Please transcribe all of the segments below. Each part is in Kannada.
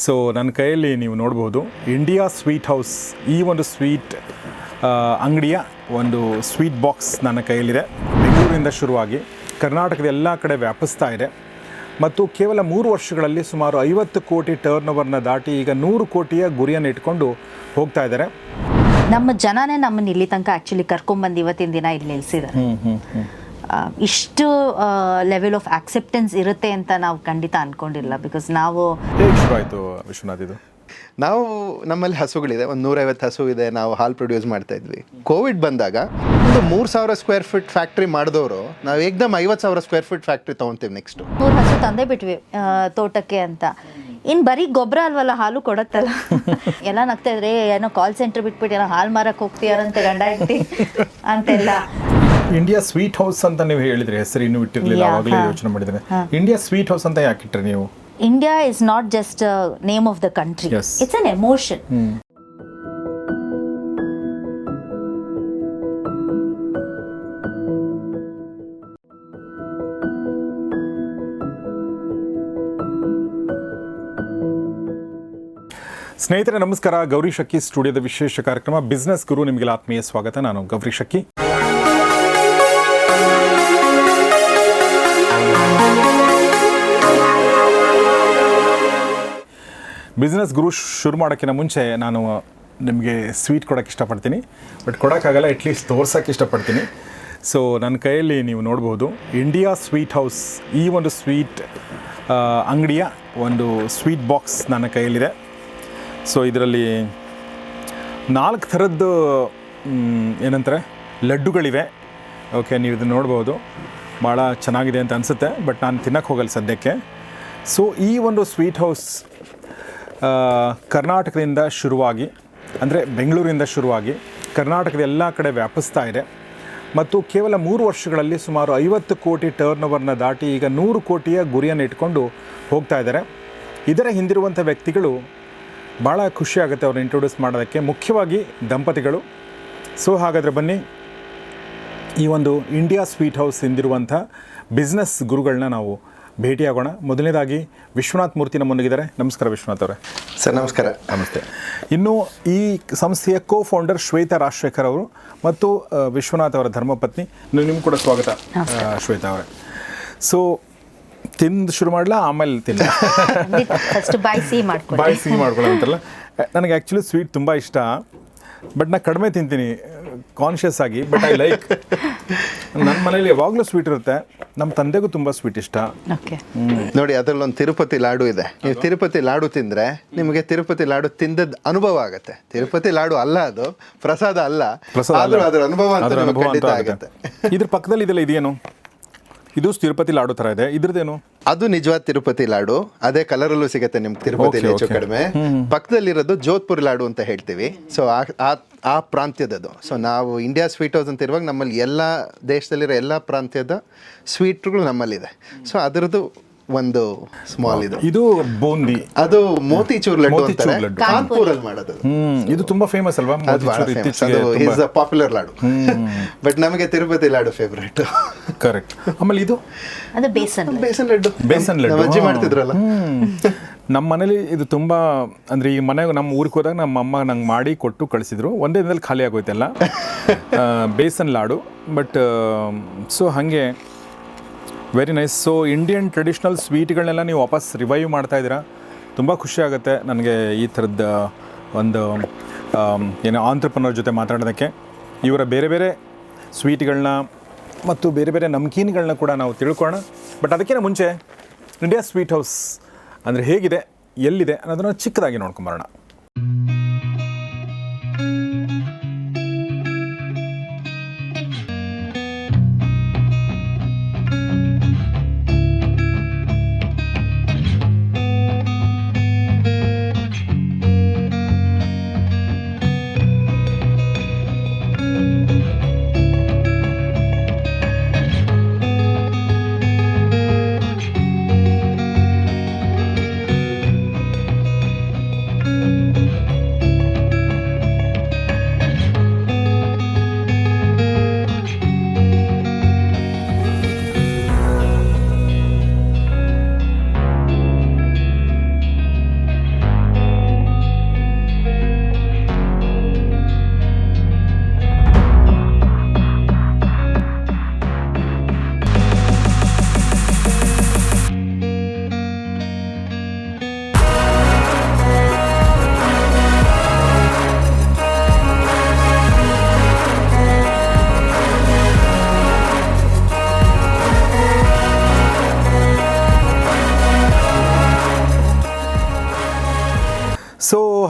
ಸೊ ನನ್ನ ಕೈಯಲ್ಲಿ ನೀವು ನೋಡ್ಬೋದು ಇಂಡಿಯಾ ಸ್ವೀಟ್ ಹೌಸ್ ಈ ಒಂದು ಸ್ವೀಟ್ ಅಂಗಡಿಯ ಒಂದು ಸ್ವೀಟ್ ಬಾಕ್ಸ್ ನನ್ನ ಕೈಯಲ್ಲಿದೆ. ಬೆಂಗಳೂರಿಂದ ಶುರುವಾಗಿ ಕರ್ನಾಟಕದ ಎಲ್ಲ ಕಡೆ ವ್ಯಾಪಿಸ್ತಾ ಇದೆ. ಮತ್ತು ಕೇವಲ ಮೂರು ವರ್ಷಗಳಲ್ಲಿ ಸುಮಾರು ಐವತ್ತು ಕೋಟಿ ಟರ್ನ್ ಓವರ್ನ ದಾಟಿ ಈಗ ನೂರು ಕೋಟಿಯ ಗುರಿಯನ್ನು ಇಟ್ಕೊಂಡು ಹೋಗ್ತಾ ಇದ್ದಾರೆ. ನಮ್ಮ ಜನನೇ ನಮ್ಮನ್ನ ಇಲ್ಲಿ ತನಕ ಆ್ಯಕ್ಚುಲಿ ಕರ್ಕೊಂಡ್ಬಂದು ಇವತ್ತಿನ ದಿನ ಇಲ್ಲಿ ನಿಲ್ಸಿದ್ದಾರೆ ಆ, ಇಷ್ಟು ಲೆವೆಲ್ ಆಫ್ ಆಕ್ಸೆಪ್ಟೆನ್ಸ್ ಇರುತ್ತೆ ಅಂತ ನಾವು ಖಂಡಿತ ಅನ್ಕೊಂಡಿಲ್ಲ ಬಿಕಾಸ್ ನಾವು ಹೇಗೆ ಶುರು ಆಯಿತು ವಿಶ್ವನಾಥ್ ಇದು? ನಾವು ನಮ್ಮಲ್ಲಿ ಹಸುಗಳಿದೆ ಒಂದು ನೂರೈವತ್ತು ಹಸು ಇದೆ ನಾವು ಹಾಲು ಪ್ರೊಡ್ಯೂಸ್ ಮಾಡ್ತಾ ಇದ್ವಿ. ಕೋವಿಡ್ ಬಂದಾಗ ಒಂದು ಮೂರು ಸಾವಿರ ಸ್ಕ್ವೇರ್ ಫೀಟ್ ಫ್ಯಾಕ್ಟ್ರಿ ಮಾಡಿದವರು ನಾವು ಏಕ್ದಮ್ ಐವತ್ತು ಸಾವಿರ ಸ್ಕ್ವೇರ್ ಫೀಟ್ ಫ್ಯಾಕ್ಟ್ರಿ ತೊಗೊತೀವಿ ನೆಕ್ಸ್ಟು ಮೂರು ಹಸು ತಂದೆ ಬಿಟ್ವಿ ಆ, ತೋಟಕ್ಕೆ ಅಂತ. ಇನ್ ಬರೀ ಗೊಬ್ಬರ ಅಲ್ವಲ್ಲ ಹಾಲು ಕೊಡತ್ತಲ್ಲ? ಎಲ್ಲ ನಗ್ತಾ ಇದ್ರೆ ಏನೋ ಕಾಲ್ ಸೆಂಟರ್ ಬಿಟ್ಬಿಟ್ಟು ಏನೋ ಹಾಲು ಮಾರಕ್ ಹೋಗ್ತೀಯಾರಂತ ಗಂಡ ಇಟ್ಟಿ ಅಂತೆಲ್ಲ. ಇಂಡಿಯಾ ಸ್ವೀಟ್ ಹೌಸ್ ಅಂತ ನೀವು ಹೇಳಿದ್ರೆ ಹೆಸರು ಇನ್ನು ಇಟ್ಟಿರಲಿಲ್ಲ ಆಗಲೇ ಆವಾಗಲೇ ಯೋಚನೆ ಮಾಡಿದ್ರೆ ಇಂಡಿಯಾ ಸ್ವೀಟ್ ಹೌಸ್ ಅಂತ ಯಾಕೆ ಇಟ್ರಿ ನೀವು? India is not just name of the country. It's an emotion ಸ್ನೇಹಿತರೆ ನಮಸ್ಕಾರ. ಗೌರಿ ಶಕ್ಕಿ ಸ್ಟುಡಿಯೋದ ವಿಶೇಷ ಕಾರ್ಯಕ್ರಮ. ಬಿಸ್ನೆಸ್ ಗುರು ನಿಮಗೆ ಆತ್ಮೀಯ ಸ್ವಾಗತ. ನಾನು ಗೌರಿ ಶಕ್ಕಿ ಬಿಸ್ನೆಸ್ ಗುರು ಶುರು ಮಾಡೋಕ್ಕಿಂತ ಮುಂಚೆ ನಾನು ನಿಮಗೆ ಸ್ವೀಟ್ ಕೊಡೋಕೆ ಇಷ್ಟಪಡ್ತೀನಿ. ಬಟ್ ಕೊಡೋಕ್ಕಾಗಲ್ಲ ಅಟ್ಲೀಸ್ಟ್ ತೋರ್ಸೋಕ್ಕೆ ಇಷ್ಟಪಡ್ತೀನಿ. ಸೊ ನನ್ನ ಕೈಯಲ್ಲಿ ನೀವು ನೋಡ್ಬೋದು ಇಂಡಿಯಾ ಸ್ವೀಟ್ ಹೌಸ್ ಈ ಒಂದು ಸ್ವೀಟ್ ಅಂಗಡಿಯ ಒಂದು ಸ್ವೀಟ್ ಬಾಕ್ಸ್ ನನ್ನ ಕೈಯಲ್ಲಿದೆ. ಸೊ ಇದರಲ್ಲಿ ನಾಲ್ಕು ಥರದ್ದು ಏನಂತಾರೆ, ಲಡ್ಡುಗಳಿವೆ. ಓಕೆ ನೀವು ಇದನ್ನು ನೋಡ್ಬೋದು. ಭಾಳ ಚೆನ್ನಾಗಿದೆ ಅಂತ ಅನಿಸುತ್ತೆ, ಬಟ್ ನಾನು ತಿನ್ನಕ್ಕೆ ಹೋಗಲ್ಲ ಸದ್ಯಕ್ಕೆ. ಸೊ ಈ ಒಂದು ಸ್ವೀಟ್ ಹೌಸ್ ಕರ್ನಾಟಕದಿಂದ ಶುರುವಾಗಿ, ಅಂದರೆ ಬೆಂಗಳೂರಿಂದ ಶುರುವಾಗಿ ಕರ್ನಾಟಕದ ಎಲ್ಲ ಕಡೆ ವ್ಯಾಪಿಸ್ತಾ ಇದೆ. ಮತ್ತು ಕೇವಲ ಮೂರು ವರ್ಷಗಳಲ್ಲಿ ಸುಮಾರು ಐವತ್ತು ಕೋಟಿ ಟರ್ನ್ ಓವರ್ನ ದಾಟಿ ಈಗ ನೂರು ಕೋಟಿಯ ಗುರಿಯನ್ನು ಇಟ್ಕೊಂಡು ಹೋಗ್ತಾ ಇದ್ದಾರೆ. ಇದರ ಹಿಂದಿರುವಂಥ ವ್ಯಕ್ತಿಗಳು ಭಾಳ ಖುಷಿಯಾಗುತ್ತೆ ಅವ್ರನ್ನ ಇಂಟ್ರೊಡ್ಯೂಸ್ ಮಾಡೋದಕ್ಕೆ, ಮುಖ್ಯವಾಗಿ ದಂಪತಿಗಳು. ಸೊ ಹಾಗಾದರೆ ಬನ್ನಿ, ಈ ಒಂದು ಇಂಡಿಯಾ ಸ್ವೀಟ್ ಹೌಸ್ ಹಿಂದಿರುವಂಥ ಬಿಸ್ನೆಸ್ ಗುರುಗಳನ್ನ ನಾವು ಭೇಟಿಯಾಗೋಣ. ಮೊದಲನೇದಾಗಿ ವಿಶ್ವನಾಥ್ ಮೂರ್ತಿ ನಮ್ಮೊಂದಿಗಿದ್ದಾರೆ. ನಮಸ್ಕಾರ ವಿಶ್ವನಾಥ್ ಅವರೇ. ಸರ್ ನಮಸ್ಕಾರ. ನಮಸ್ತೆ. ಇನ್ನು ಈ ಸಂಸ್ಥೆಯ ಕೋ ಫೌಂಡರ್ ಶ್ವೇತಾ ರಾಜಶೇಖರ್ ಅವರು ಮತ್ತು ವಿಶ್ವನಾಥ್ ಅವರ ಧರ್ಮಪತ್ನಿ. ನಿಮ್ಗೆ ಕೂಡ ಸ್ವಾಗತ ಶ್ವೇತಾ ಅವರೇ. ಸೊ ತಿಂದು ಶುರು ಮಾಡಲಾ ಆಮೇಲೆ ತಿನ್ನ ಬಾಯ್ ಬಾಯಿ ಸಿಹಿ ಮಾಡ್ಕೊಳ್ಳಿ ಅಂತಲ್ಲ ನನಗೆ ಆ್ಯಕ್ಚುಲಿ ಸ್ವೀಟ್ ತುಂಬ ಇಷ್ಟ. ಬಟ್ ನಾನು ಕಡಿಮೆ ತಿಂತೀನಿ ಕಾನ್ಷಿಯಸ್ ಆಗಿ ಬಟ್ ಐ ಲೈಕ್ ನನ್ನ ಮನೇಲಿ ಯಾವಾಗಲೂ ಸ್ವೀಟ್ ಇರುತ್ತೆ. ನಮ್ಮ ತಂದೆಗೂ ತುಂಬ ಸ್ವೀಟ್ ಇಷ್ಟ. ಓಕೆ ನೋಡಿ ಅದ್ರಲ್ಲಿ ಒಂದು ತಿರುಪತಿ ಲಾಡು ಇದೆ. ನೀವು ತಿರುಪತಿ ಲಾಡು ತಿಂದ್ರೆ ನಿಮಗೆ ತಿರುಪತಿ ಲಾಡು ತಿಂದದ ಅನುಭವ ಆಗುತ್ತೆ. ತಿರುಪತಿ ಲಾಡು ಅಲ್ಲ ಅದು ಪ್ರಸಾದ ಅಲ್ಲ. ಪ್ರಸಾದ ಆದ್ರೂ ಅದ್ರ ಅನುಭವ ಅಂತ ಅದ್ರ ನಿಮಗೆ ಅನುಭವ ಖಂಡಿತ ಆಗುತ್ತೆ. ಆಗುತ್ತೆ. ಇದ್ರ ಪಕ್ಕದಲ್ಲಿ ಇದೆಲ್ಲ ಇದೇನು? ಇದು ತಿರುಪತಿ ಲಾಡು ತರ ಇದೆ. ಇದ್ರದ್ದೇನು? ಅದು ನಿಜವಾದ ತಿರುಪತಿ ಲಾಡು. ಅದೇ ಕಲರಲ್ಲೂ ಸಿಗುತ್ತೆ ನಿಮ್ ತಿರುಪತಿ ಹೆಚ್ಚು. ಕಡಿಮೆ. ಪಕ್ಕದಲ್ಲಿರೋದು ಜೋಧ್ಪುರ್ ಲಾಡು ಅಂತ ಹೇಳ್ತೀವಿ. ಸೊ ಆ ಆ ಪ್ರಾಂತ್ಯದದು. ಸೊ ನಾವು ಇಂಡಿಯಾ ಸ್ವೀಟ್ ಹೌಸ್ ಅಂತ ಇರುವಾಗ ನಮ್ಮಲ್ಲಿ ಎಲ್ಲ ದೇಶದಲ್ಲಿರೋ ಎಲ್ಲ ಪ್ರಾಂತ್ಯದ ಸ್ವೀಟ್ಗಳು ನಮ್ಮಲ್ಲಿದೆ. ಸೊ ಅದರದ್ದು ಒಂದು ಸ್ಮಾಲ್ ಇದು. ಇದು ಬೂಂದಿ. ಅದು ಮೋತಿಚೂರ್ ಲಡ್ಡು ಮೋತಿಚೂರ್ ಅಂತಾರೆ. ಲಡ್ಡು. ಕಾನ್ಪುರಲ್ಲಿ ಮಾಡೋದು. ಅದು. ಹ್ಮ್ ಇದು ತುಂಬಾ ಫೇಮಸ್ ಅಲ್ವಾ? ಅದು ಬಹಳ ಮೋತಿಚೂರ್ famous. ಅದು is a popular laddu but ನಮಗೆ ತಿರುಪತಿ ಲಾಡು ಫೇವ್ರೇಟ್ ಕರೆಕ್ಟ್ ಆಮೇಲೆ ಇದು? ಅದು ಬೇಸನ್ ಬೇಸನ್ ಲಡ್ಡು ಬೇಸನ್ ಲಡ್ಡು ನಮ್ಮ ಅಜ್ಜಿ ಮಾಡ್ತಿದ್ರಲ್ಲ. ಹ್ಮ್. ನಮ್ಮ ಮನೇಲಿ ಇದು ತುಂಬ ಅಂದರೆ ಈ ಮನೆಗೆ ನಮ್ಮ ಊರಿಗೆ ಹೋದಾಗ ನಮ್ಮ ಅಮ್ಮ ನಂಗೆ ಮಾಡಿ ಕೊಟ್ಟು ಕಳಿಸಿದ್ರು. ಒಂದೇ ದಿನದಲ್ಲಿ ಖಾಲಿ ಆಗೋಯ್ತಲ್ಲ. ಆ, ಬೇಸನ್ ಲಾಡು ಬಟ್ ಸೊ ಹಾಗೆ very nice so Indian traditional ಸ್ವೀಟ್ಗಳನ್ನೆಲ್ಲ ನೀವು ವಾಪಸ್ ರಿವೈವ್ ಮಾಡ್ತಾ ಇದ್ದೀರಾ? ತುಂಬ ಖುಷಿ ಆಗುತ್ತೆ ನನಗೆ ಈ ಥರದ, ಒಂದು ಏನು ಆಂಟ್ರಪ್ರನರ್ ಜೊತೆ ಮಾತಾಡೋದಕ್ಕೆ. ಇವರ ಬೇರೆ ಬೇರೆ ಸ್ವೀಟ್ಗಳನ್ನ ಮತ್ತು ಬೇರೆ ಬೇರೆ ನಮ್ಕೀನ್ಗಳನ್ನ ಕೂಡ ನಾವು ತಿಳ್ಕೊಳ್ಳೋಣ. ಬಟ್ ಅದಕ್ಕಿಂತ ಮುಂಚೆ ಇಂಡಿಯಾ ಸ್ವೀಟ್ ಹೌಸ್ ಅಂದರೆ ಹೇಗಿದೆ, ಎಲ್ಲಿದೆ ಅನ್ನೋದನ್ನು ಚಿಕ್ಕದಾಗಿ ನೋಡ್ಕೊಂಬರೋಣ.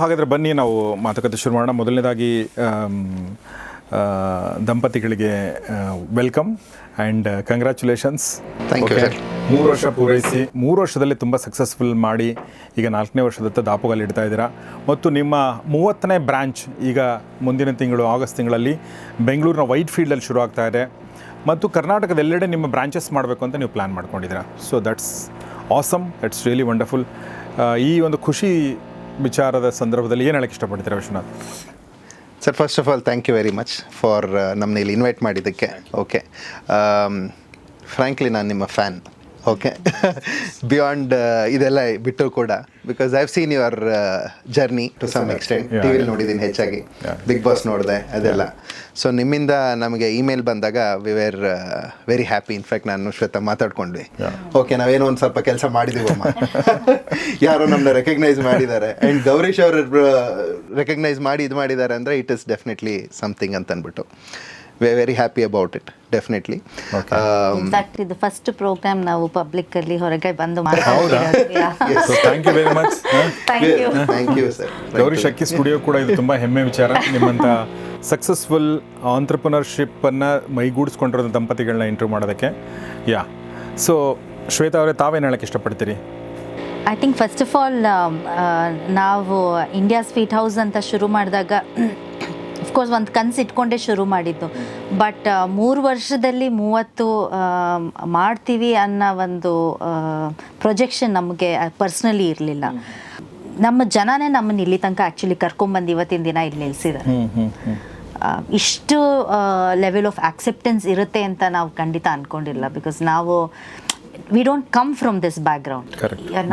ಹಾಗಾದರೆ ಬನ್ನಿ ನಾವು ಮಾತುಕತೆ ಶುರು ಮಾಡೋಣ. ಮೊದಲನೇದಾಗಿ ದಂಪತಿಗಳಿಗೆ ವೆಲ್ಕಮ್ ಆ್ಯಂಡ್ ಕಂಗ್ರ್ಯಾಚುಲೇಷನ್ಸ್. ಮೂರು ವರ್ಷ ಪೂರೈಸಿ ಮೂರು ವರ್ಷದಲ್ಲಿ ತುಂಬ ಸಕ್ಸಸ್ಫುಲ್ ಮಾಡಿ ಈಗ ನಾಲ್ಕನೇ ವರ್ಷದತ್ತ ದಾಪುಗಾಲಿ ಇಡ್ತಾ ಇದ್ದೀರಾ. ಮತ್ತು ನಿಮ್ಮ ಮೂವತ್ತನೇ ಬ್ರ್ಯಾಂಚ್ ಈಗ ಮುಂದಿನ ತಿಂಗಳು ಆಗಸ್ಟ್ ತಿಂಗಳಲ್ಲಿ ಬೆಂಗಳೂರಿನ ವೈಟ್ ಫೀಲ್ಡಲ್ಲಿ ಶುರು ಆಗ್ತಾ ಇದೆ. ಮತ್ತು ಕರ್ನಾಟಕದ ಎಲ್ಲೆಡೆ ನಿಮ್ಮ ಬ್ರಾಂಚಸ್ ಮಾಡಬೇಕು ಅಂತ ನೀವು ಪ್ಲ್ಯಾನ್ ಮಾಡ್ಕೊಂಡಿದ್ದೀರಾ. So that's awesome that's really wonderful ಈ ಒಂದು ಖುಷಿ ವಿಚಾರದ ಸಂದರ್ಭದಲ್ಲಿ ಏನು ಹೇಳಕ್ಕೆ ಇಷ್ಟಪಡ್ತೀರಾ Vishwanath? Sir first of all thank you very much for ನಮ್ಮನ್ನ ಇಲ್ಲಿ ಇನ್ವೈಟ್ ಮಾಡಿದ್ದಕ್ಕೆ. ಓಕೆ ಫ್ರ್ಯಾಂಕ್ಲಿ ನಾನು ನಿಮ್ಮ ಫ್ಯಾನ್ ಓಕೆ ಬಿಯಾಂಡ್ ಇದೆಲ್ಲ ಬಿಟ್ಟು ಕೂಡ because I have seen your journey to some extent T ವಿಲಿ ನೋಡಿದ್ದೀನಿ ಹೆಚ್ಚಾಗಿ. ಬಿಗ್ ಬಾಸ್ ನೋಡಿದೆ ಅದೆಲ್ಲ. ಸೊ ನಿಮ್ಮಿಂದ ನಮಗೆ ಇಮೇಲ್ ಬಂದಾಗ we were very happy in fact ನಾನು ಶ್ವೇತಾ ಮಾತಾಡ್ಕೊಂಡ್ವಿ. ಓಕೆ ನಾವೇನೋ ಒಂದು ಸ್ವಲ್ಪ ಕೆಲಸ ಮಾಡಿದೀವಮ್ಮ. ಯಾರೋ ನಮ್ಮನ್ನ ರೆಕಗ್ನೈಸ್ ಮಾಡಿದ್ದಾರೆ. ಆ್ಯಂಡ್ ಗೌರೀಶ್ ಅವರು ರೆಕಗ್ನೈಸ್ ಮಾಡಿ ಇದು ಮಾಡಿದ್ದಾರೆ ಅಂದರೆ ಇಟ್ ಇಸ್ ಡೆಫಿನೆಟ್ಲಿ ಸಮಥಿಂಗ್ ಅಂತ ಅಂದ್ಬಿಟ್ಟು we very happy about it definitely in fact ಇದು ಫಸ್ಟ್ ಪ್ರೋಗ್ರಾಮ್ ನಾವು ಪಬ್ಲಿಕ್ ಅಲ್ಲಿ ಹೊರಗೆ ಬಂದು ಹೌದಾ? ಮಾತಾಡ್ತಿರೋದು so thank you very much thank you sir Gauri ಶಕ್ಕಿ studio ಕೂಡ ಇದು ತುಂಬ ಹೆಮ್ಮೆ ವಿಚಾರ. ನಿಮ್ಮಂಥ ಸಕ್ಸಸ್ಫುಲ್ ಆಂಟ್ರಪ್ರಿನರ್ಶಿಪ್ಪನ್ನು ಮೈಗೂಡಿಸ್ಕೊಂಡಿರೋ ದಂಪತಿಗಳನ್ನ ಇಂಟರ್ವ್ಯೂ ಮಾಡೋದಕ್ಕೆ. ಯಾ ಸೊ ಶ್ವೇತಾ ಅವರೇ ತಾವೇನು ಹೇಳಕ್ಕೆ ಇಷ್ಟಪಡ್ತೀರಿ? I think first of all ನಾವು ಇಂಡಿಯಾ ಸ್ವೀಟ್ ಹೌಸ್ ಅಂತ ಶುರು ಮಾಡಿದಾಗ ಅಫ್ಕೋರ್ಸ್ ಒಂದು ಕನಸು ಇಟ್ಕೊಂಡೇ ಶುರು ಮಾಡಿದ್ದು. ಬಟ್ ಮೂರು ವರ್ಷದಲ್ಲಿ ಮೂವತ್ತು ಮಾಡ್ತೀವಿ ಅನ್ನೋ ಒಂದು ಪ್ರೊಜೆಕ್ಷನ್ ನಮಗೆ ಪರ್ಸ್ನಲಿ ಇರಲಿಲ್ಲ. ನಮ್ಮ ಜನನೇ ನಮ್ಮನ್ನು ಇಲ್ಲಿ ತನಕ ಆ್ಯಕ್ಚುಲಿ ಕರ್ಕೊಂಬಂದು ಇವತ್ತಿನ ದಿನ ಇಲ್ಲಿ ನಿಲ್ಲಿಸಿದ್ದಾರೆ ಇಷ್ಟು ಲೆವೆಲ್ ಆಫ್ ಆಕ್ಸೆಪ್ಟೆನ್ಸ್ ಇರುತ್ತೆ ಅಂತ ನಾವು ಖಂಡಿತ ಅಂದ್ಕೊಂಡಿಲ್ಲ ಬಿಕಾಸ್ ನಾವು we don't come from this background.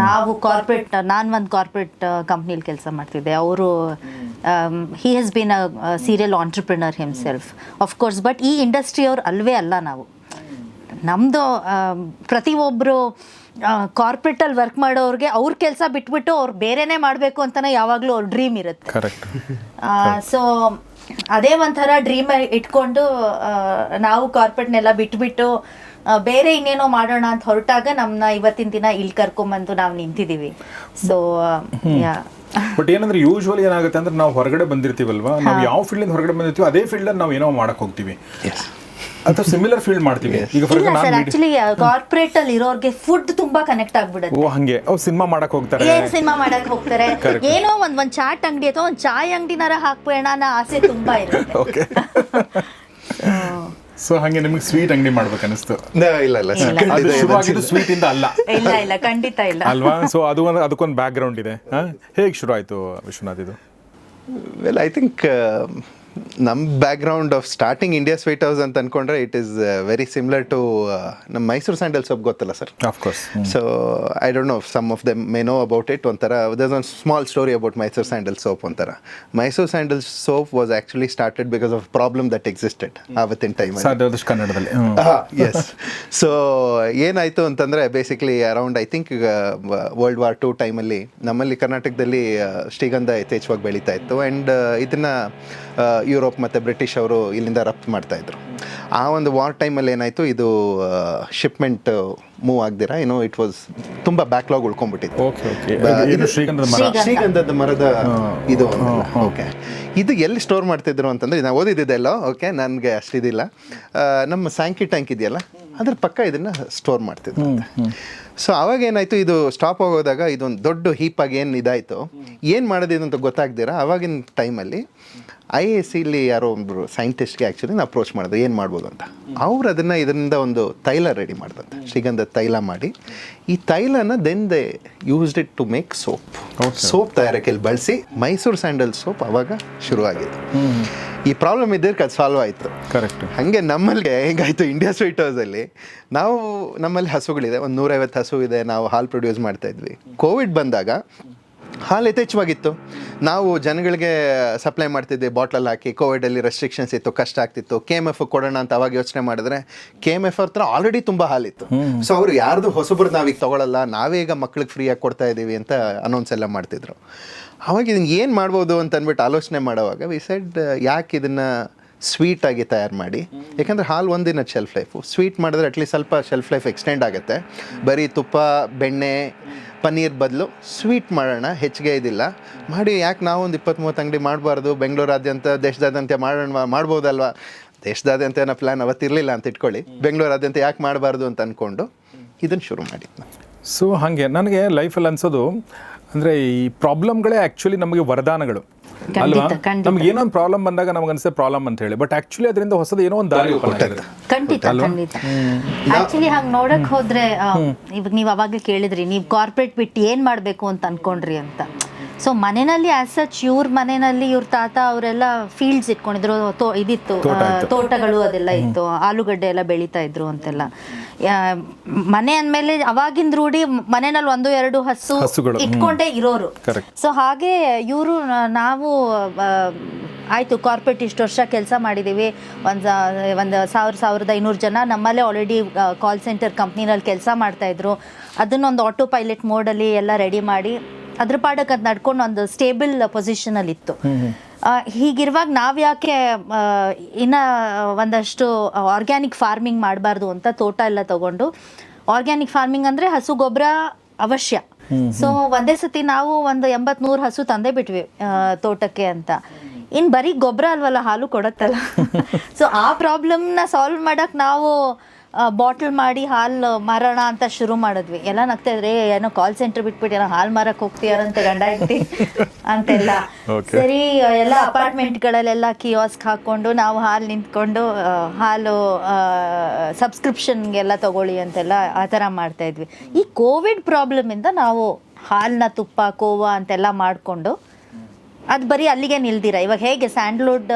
ನಾವು ಕಾರ್ಪೊರೇಟ್ ನಾನು ಒಂದು ಕಾರ್ಪೊರೇಟ್ ಕಂಪ್ನಿಲಿ ಕೆಲಸ ಮಾಡ್ತಿದ್ದೆ. ಅವರು he has a a serial entrepreneur of course but ಈ ಇಂಡಸ್ಟ್ರಿಯವ್ರು ಅಲ್ವೇ ಅಲ್ಲ ನಾವು. ನಮ್ಮದು ಪ್ರತಿಯೊಬ್ಬರು ಕಾರ್ಪೊರೇಟಲ್ಲಿ ವರ್ಕ್ ಮಾಡೋರಿಗೆ ಅವ್ರ ಕೆಲಸ ಬಿಟ್ಬಿಟ್ಟು ಅವ್ರು ಬೇರೆನೇ ಮಾಡಬೇಕು ಅಂತಲೇ ಯಾವಾಗಲೂ ಅವ್ರ ಡ್ರೀಮ್ ಇರುತ್ತೆ. ಸೊ ಅದೇ ಒಂಥರ ಡ್ರೀಮ್ ಇಟ್ಕೊಂಡು ನಾವು ಕಾರ್ಪೊರೇಟ್ನೆಲ್ಲ ಬಿಟ್ಬಿಟ್ಟು ಬೇರೆ ಇನ್ನೇನೋ ಮಾಡೋಣ ಅಂತ ಹೊರಟಾಗ ನಮ್ಮನ್ನ ಇವತ್ತಿನ ದಿನ ಇಲ್ಲಿ ಕರ್ಕೊಂಬಂದು ನಾವು ನಿಂತಿದ್ದೀವಿ ಸೊ ಯಾ ಬಟ್ ಏನಂದ್ರೆ ಯೂಶ್ವಲಿ ಏನಾಗುತ್ತೆ ಅಂದ್ರೆ ನಾವು ಹೊರಗಡೆ ಬಂದಿರ್ತೀವಲ್ವಾ? ನಾವು ಯಾವ ಫೀಲ್ಡಿಂದ ಹೊರಗಡೆ ಬಂದಿರ್ತೀವಿ ಅದೇ ಫೀಲ್ಡ್ ನಾವು ಏನೋ ಮಾಡಕ್ ಹೋಗ್ತೀವಿ. ಅಥವಾ ಸಿಮಿಲರ್ ಫೀಲ್ಡ್ ಮಾಡ್ತೀವಿ. ಈಗ ಫಾರ್ ಆಕ್ಚುಲಿ ಕಾರ್ಪೊರೇಟ್ ಅಲ್ಲಿ ಇರೋರ್ಗೆ ಫುಡ್ ತುಂಬಾ ಕನೆಕ್ಟ್ ಆಗ್ಬಿಡುತ್ತೆ. ಓ ಹಂಗೆ. ಓ ಸಿನಿಮಾ ಮಾಡಕ್ ಹೋಗ್ತಾರೆ. ಏನ್ ಸಿನಿಮಾ ಮಾಡಕ್ ಹೋಗ್ತಾರೆ? ಏನೋ ಒಂದ್ ಒಂದ್ ಚಾಟ್ ಅಂಗಡಿ ಅಥವಾ ಒಂದ್ ಚಾಯ್ ಅಂಗಡಿನಾರ ಹಾಕ್ಬೇಡ ಅನ್ನೋ ಆಸೆ ತುಂಬಾ ಇದೆ ಓಕೆ ಸೊ ಹಂಗೆ ನಿಮಗೆ ಸ್ವೀಟ್ ಅಂಗಡಿ ಮಾಡ್ಬೇಕು ಅನಿಸ್ತು ಇಲ್ಲ ಇಲ್ಲ. ಅದು ಶುರುವಾಗಿದ್ದು ಸ್ವೀಟ್ ಇಂದ ಅಲ್ಲ. ಇಲ್ಲ ಇಲ್ಲ ಖಂಡಿತ ಇಲ್ಲ. ಅಲ್ವಾ? ಸೊ ಅದು ಒಂದು ಅದಕ್ಕೊಂದು ಬ್ಯಾಕ್ ಗ್ರೌಂಡ್ ಇದೆ ಹೇಗೆ ಶುರು ಆಯ್ತು ವಿಶ್ವನಾಥ್ ಇದು? ವೆಲ್ ಐ ಥಿಂಕ್ ನಮ್ಮ background of starting India sweet house ಅಂತ ಅನ್ಕೊಂಡ್ರೆ it is very similar to ನಮ್ಮ ಮೈಸೂರು ಸ್ಯಾಂಡಲ್ ಸೋಪ್ ಗೊತ್ತಲ್ಲ sir of course so I don't know some of them may know about it ಒಂಥರ there's one small story about Mysore sandal soap ಒಂಥರ. Mysore sandal soap was actually started because of problem that existed ಆವತ್ತಿನ ಟೈಮ್ ಕನ್ನಡದಲ್ಲಿ. ಎಸ್ ಸೊ ಏನಾಯಿತು ಅಂತಂದರೆ basically around I think world war two ಟೈಮಲ್ಲಿ ನಮ್ಮಲ್ಲಿ ಕರ್ನಾಟಕದಲ್ಲಿ ಆ, ಶ್ರೀಗಂಧ ಯಥೇಚ್ಛವಾಗಿ ಬೆಳೀತಾ ಇತ್ತು. ಆ್ಯಂಡ್ ಇದನ್ನು ಯುರೋಪ್ ಮತ್ತು ಬ್ರಿಟಿಷ್ ಅವರು ಇಲ್ಲಿಂದ ರಫ್ತು ಮಾಡ್ತಾಯಿದ್ರು ಆ ಒಂದು ವಾರ್ ಟೈಮಲ್ಲಿ ಏನಾಯಿತು? ಇದು ಶಿಪ್ಮೆಂಟ್ ಮೂವ್ ಆಗ್ದಿರಾ? ಏನೋ ಇಟ್ ವಾಸ್ ತುಂಬ ಬ್ಯಾಕ್ಲಾಗ್ ಉಳ್ಕೊಂಡ್ಬಿಟ್ಟಿತ್ತು. ಶ್ರೀಗಂಧದ ಮರ. ಶ್ರೀಗಂಧ. ಶ್ರೀಗಂಧದ ಮರದ ಇದು ಓಕೆ ಇದು ಎಲ್ಲಿ ಸ್ಟೋರ್ ಮಾಡ್ತಿದ್ರು ಅಂತಂದ್ರೆ ನಾವು ಓದಿದ್ದೆಲ್ಲ ಓಕೆ ನನಗೆ ಅಷ್ಟು ಇದಿಲ್ಲ. ನಮ್ಮ ಸ್ಯಾಂಕಿ ಟ್ಯಾಂಕ್ ಇದೆಯಲ್ಲ ಅದ್ರ ಪಕ್ಕ ಇದನ್ನ ಸ್ಟೋರ್ ಮಾಡ್ತಿದ್ರು ಸೊ ಅವಾಗ ಏನಾಯ್ತು? ಇದು ಸ್ಟಾಪ್ ಆಗೋದಾಗ ಇದೊಂದು ದೊಡ್ಡ ಹೀಪ್ ಆಗಿ ಏನು ಇದಾಯಿತು? ಏನು ಮಾಡೋದಿದೆ ಅಂತ ಗೊತ್ತಾಗ್ದಿರ ಅವಾಗಿನ ಟೈಮಲ್ಲಿ ಐ ಎ ಸಿಲಿ ಯಾರೋ ಒಬ್ಬರು ಸೈಂಟಿಸ್ಟ್ಗೆ ಆ್ಯಕ್ಚುಲಿ ನಾವು ಅಪ್ರೋಚ್ ಮಾಡಿದೆ ಏನು ಮಾಡ್ಬೋದು ಅಂತ. ಅವ್ರು ಅದನ್ನು ಇದರಿಂದ ಒಂದು ತೈಲ ರೆಡಿ ಮಾಡ್ದಂತೆ ಶ್ರೀಗಂಧ ತೈಲ ಮಾಡಿ. ಈ ತೈಲನ then they used it to make soap soap ತಯಾರಕ್ಕೆ ಇಲ್ಲಿ ಬಳಸಿ ಮೈಸೂರು ಸ್ಯಾಂಡಲ್ ಸೋಪ್ ಅವಾಗ ಶುರುವಾಗಿದ್ದು ಈ ಪ್ರಾಬ್ಲಮ್ ಇದ್ದಕ್ಕೆ ಅದು ಸಾಲ್ವ್ ಆಯಿತು. ಕರೆಕ್ಟ್ ಹಾಗೆ ನಮ್ಮಲ್ಲಿ ಹೆಂಗಾಯ್ತು ಇಂಡಿಯಾ ಸ್ವೀಟ್ ಹೌಸಲ್ಲಿ ನಾವು ನಮ್ಮಲ್ಲಿ ಹಸುಗಳಿದೆ ಒಂದು ನೂರೈವತ್ತು ಹಸು ಇದೆ ನಾವು ಹಾಲು ಪ್ರೊಡ್ಯೂಸ್ ಮಾಡ್ತಾ ಇದ್ವಿ. ಕೋವಿಡ್ ಬಂದಾಗ ಹಾಲು ಯಥೇಚ್ಛವಾಗಿತ್ತು. ನಾವು ಜನಗಳಿಗೆ ಸಪ್ಲೈ ಮಾಡ್ತಿದ್ದೆ ಬಾಟ್ಲಲ್ಲಿ ಹಾಕಿ ಕೋವಿಡಲ್ಲಿ ರೆಸ್ಟ್ರಿಕ್ಷನ್ಸ್ ಇತ್ತು ಕಷ್ಟ ಆಗ್ತಿತ್ತು ಕೆ ಎಂ ಎಫ್ ಕೊಡೋಣ ಅಂತ ಅವಾಗ ಯೋಚನೆ ಮಾಡಿದ್ರೆ ಕೆ ಎಂ ಎಫ್ ಹತ್ರ ಆಲ್ರೆಡಿ ತುಂಬ ಹಾಲಿತ್ತು. ಸೊ ಅವರು ಯಾರ್ದು ಹೊಸಬ್ರು ನಾವೀಗ ತೊಗೊಳಲ್ಲ ನಾವೇ ಈಗ ಮಕ್ಳಿಗೆ ಫ್ರೀಯಾಗಿ ಕೊಡ್ತಾ ಇದ್ದೀವಿ ಅಂತ ಅನೌನ್ಸ್ ಎಲ್ಲ ಮಾಡ್ತಿದ್ರು. ಅವಾಗ ಇದನ್ನ ಏನು ಮಾಡ್ಬೋದು ಅಂತ ಅಂದ್ಬಿಟ್ಟು ಆಲೋಚನೆ ಮಾಡೋವಾಗ ವಿ ಸೆಡ್ ಯಾಕೆ ಇದನ್ನು ಸ್ವೀಟಾಗಿ ಆಗಿ ತಯಾರು ಮಾಡಿ? ಯಾಕಂದರೆ ಹಾಲು ಒಂದಿನ ಶೆಲ್ಫ್ ಲೈಫು ಸ್ವೀಟ್ ಮಾಡಿದ್ರೆ ಅಟ್ಲೀಸ್ಟ್ ಸ್ವಲ್ಪ ಶೆಲ್ಫ್ ಲೈಫ್ ಎಕ್ಸ್ಟೆಂಡ್ ಆಗುತ್ತೆ. ಬರೀ ತುಪ್ಪ ಬೆಣ್ಣೆ ಪನ್ನೀರ್ ಬದಲು ಸ್ವೀಟ್ ಮಾಡೋಣ, ಹೆಚ್ಚಿಗೆ ಇದಿಲ್ಲ. ಮಾಡಿ, ಯಾಕೆ ನಾವು ಒಂದು ಇಪ್ಪತ್ತ್ ಮೂವತ್ತು ಅಂಗಡಿ ಮಾಡಬಾರ್ದು? ಬೆಂಗಳೂರಾದ್ಯಂತ ದೇಶದಾದ್ಯಂತ ಮಾಡೋಣ ಮಾಡ್ಬೋದಲ್ವಾ? ದೇಶದಾದ್ಯಂತ ಏನೋ ಪ್ಲ್ಯಾನ್ ಅವತ್ತಿರಲಿಲ್ಲ ಅಂತ ಇಟ್ಕೊಳ್ಳಿ. ಬೆಂಗಳೂರಾದ್ಯಂತ ಯಾಕೆ ಮಾಡಬಾರ್ದು ಅಂತ ಅಂದ್ಕೊಂಡು ಇದನ್ನು ಶುರು ಮಾಡಿದ್ದು. ಸೊ, ಹಾಗೆ. ನನಗೆ ಲೈಫಲ್ಲಿ ಅನ್ಸೋದು ಅಂದರೆ ಈ ಪ್ರಾಬ್ಲಮ್ಗಳೇ ಆಕ್ಚುಲಿ ನಮಗೆ ವರದಾನಗಳು. ಅಲ್ವಾ? ಖಂಡಿತ. ನಮ್ಗೆ ಏನೋ ಒಂದು ಪ್ರಾಬ್ಲಮ್ ಬಂದಾಗ ನಮ್ಗೆ ಅನ್ಸುತ್ತೆ ಪ್ರಾಬ್ಲಮ್ ಅಂತ ಹೇಳಿ. ಬಟ್ ಆಕ್ಚುಲಿ ಅದರಿಂದ ಹೊಸದು ಏನೋ ಒಂದು ದಾರಿ ಖಂಡಿತ ಖಂಡಿತ. ಆಕ್ಚುಲಿ ಹಂಗ್ ನೋಡಕ್ ಹೋದ್ರೆ ಆ, ಇವಾಗ ನೀವ್ ಅವಾಗ ಕೇಳಿದ್ರಿ ನೀವ್ ಕಾರ್ಪೊರೇಟ್ ಬಿಟ್ಟು ಏನ್ ಮಾಡ್ಬೇಕು ಅಂತ ಅನ್ಕೊಂಡ್ರಿ ಅಂತ. ಸೊ ಮನೆಯಲ್ಲಿ ಆಸ್ ಸಚ್ ಇವ್ರ ಮನೆಯಲ್ಲಿ ಇವ್ರ ತಾತ ಅವರೆಲ್ಲ ಫೀಲ್ಡ್ಸ್ ಇಟ್ಕೊಂಡಿದ್ರು ತೋ ಇದಿತ್ತು ತೋಟಗಳು ಅದೆಲ್ಲ ಇತ್ತು ಆಲೂಗಡ್ಡೆ ಎಲ್ಲ ಬೆಳೀತಾ ಇದ್ರು ಅಂತೆಲ್ಲ. ಮನೆ ಅಂದಮೇಲೆ ಅವಾಗಿಂದ ರೂಢಿ ಮನೆಯಲ್ಲಿ ಒಂದು ಎರಡು ಹಸು ಇಟ್ಕೊಂಡೇ ಇರೋರು. ಸೊ ಹಾಗೆ ಇವರು ನಾವು ಆಯಿತು ಕಾರ್ಪೊರೇಟ್ ಇಷ್ಟು ವರ್ಷ ಕೆಲಸ ಮಾಡಿದ್ದೀವಿ ಒಂದು ಒಂದು ಸಾವಿರ ಸಾವಿರದ ಐನೂರು ಜನ ನಮ್ಮಲ್ಲೇ ಆಲ್ರೆಡಿ ಕಾಲ್ ಸೆಂಟರ್ ಕಂಪ್ನಿನಲ್ಲಿ ಕೆಲಸ ಮಾಡ್ತಾಯಿದ್ರು ಅದನ್ನೊಂದು ಆಟೋ ಪೈಲಟ್ ಮೋಡಲ್ಲಿ ಎಲ್ಲ ರೆಡಿ ಮಾಡಿ ಅದ್ರ ಪಾಡಕ್ಕೆ ಅದು ನಡ್ಕೊಂಡು ಒಂದು ಸ್ಟೇಬಲ್ ಪೊಸಿಷನಲ್ಲಿ ಇತ್ತು. ಆ, ಹೀಗಿರುವಾಗ ನಾವು ಯಾಕೆ ಇನ್ನ ಒಂದಷ್ಟು ಆರ್ಗ್ಯಾನಿಕ್ ಫಾರ್ಮಿಂಗ್ ಮಾಡಬಾರ್ದು ಅಂತ ತೋಟ ಎಲ್ಲ ತಗೊಂಡು ಆರ್ಗ್ಯಾನಿಕ್ ಫಾರ್ಮಿಂಗ್ ಅಂದ್ರೆ ಹಸು ಗೊಬ್ಬರ ಅವಶ್ಯ. ಸೊ ಒಂದೇ ಸತಿ ನಾವು ಒಂದು ಎಂಬತ್ ನೂರು ಹಸು ತಂದೆ ಬಿಟ್ವಿ ತೋಟಕ್ಕೆ ಅಂತ. ಇನ್ ಬರೀ ಗೊಬ್ಬರ ಅಲ್ವಲ್ಲ ಹಾಲು ಕೊಡತ್ತಲ್ಲ. ಸೊ ಆ ಪ್ರಾಬ್ಲಮ್ನ ಸಾಲ್ವ್ ಮಾಡಕ್ ನಾವು ಬಾಟಲ್ ಮಾಡಿ ಹಾಲು ಮಾರೋಣ ಅಂತ ಶುರು ಮಾಡಿದ್ವಿ. ಎಲ್ಲ ನಗ್ತಾ ಇದ್ರೆ ಏನೋ ಕಾಲ್ ಸೆಂಟರ್ ಬಿಟ್ಬಿಟ್ಟು ಏನೋ ಹಾಲು ಮಾರಕ್ ಹೋಗ್ತೀಯಾರಂತೆ ಗಂಡ ಇಟ್ಟಿ ಅಂತೆಲ್ಲ. ಸರಿ ಎಲ್ಲ ಅಪಾರ್ಟ್ಮೆಂಟ್ಗಳಲ್ಲೆಲ್ಲ ಕಿಯೋಸ್ಕ್ ಹಾಕೊಂಡು ನಾವು ಹಾಲು ನಿಂತ್ಕೊಂಡು ಹಾಲು ಸಬ್ಸ್ಕ್ರಿಪ್ಷನ್ಗೆಲ್ಲ ತಗೊಳ್ಳಿ ಅಂತೆಲ್ಲ ಆ ಥರ ಮಾಡ್ತಾ ಇದ್ವಿ. ಈ ಕೋವಿಡ್ ಪ್ರಾಬ್ಲಮಿಂದ ನಾವು ಹಾಲನ್ನ ತುಪ್ಪ ಕೋವಾ ಅಂತೆಲ್ಲ ಮಾಡಿಕೊಂಡು ಅದು ಬರೀ ಅಲ್ಲಿಗೆ ನಿಲ್ದಿರ? ಇವಾಗ ಹೇಗೆ ಸ್ಯಾಂಡ್ಲ್ವುಡ್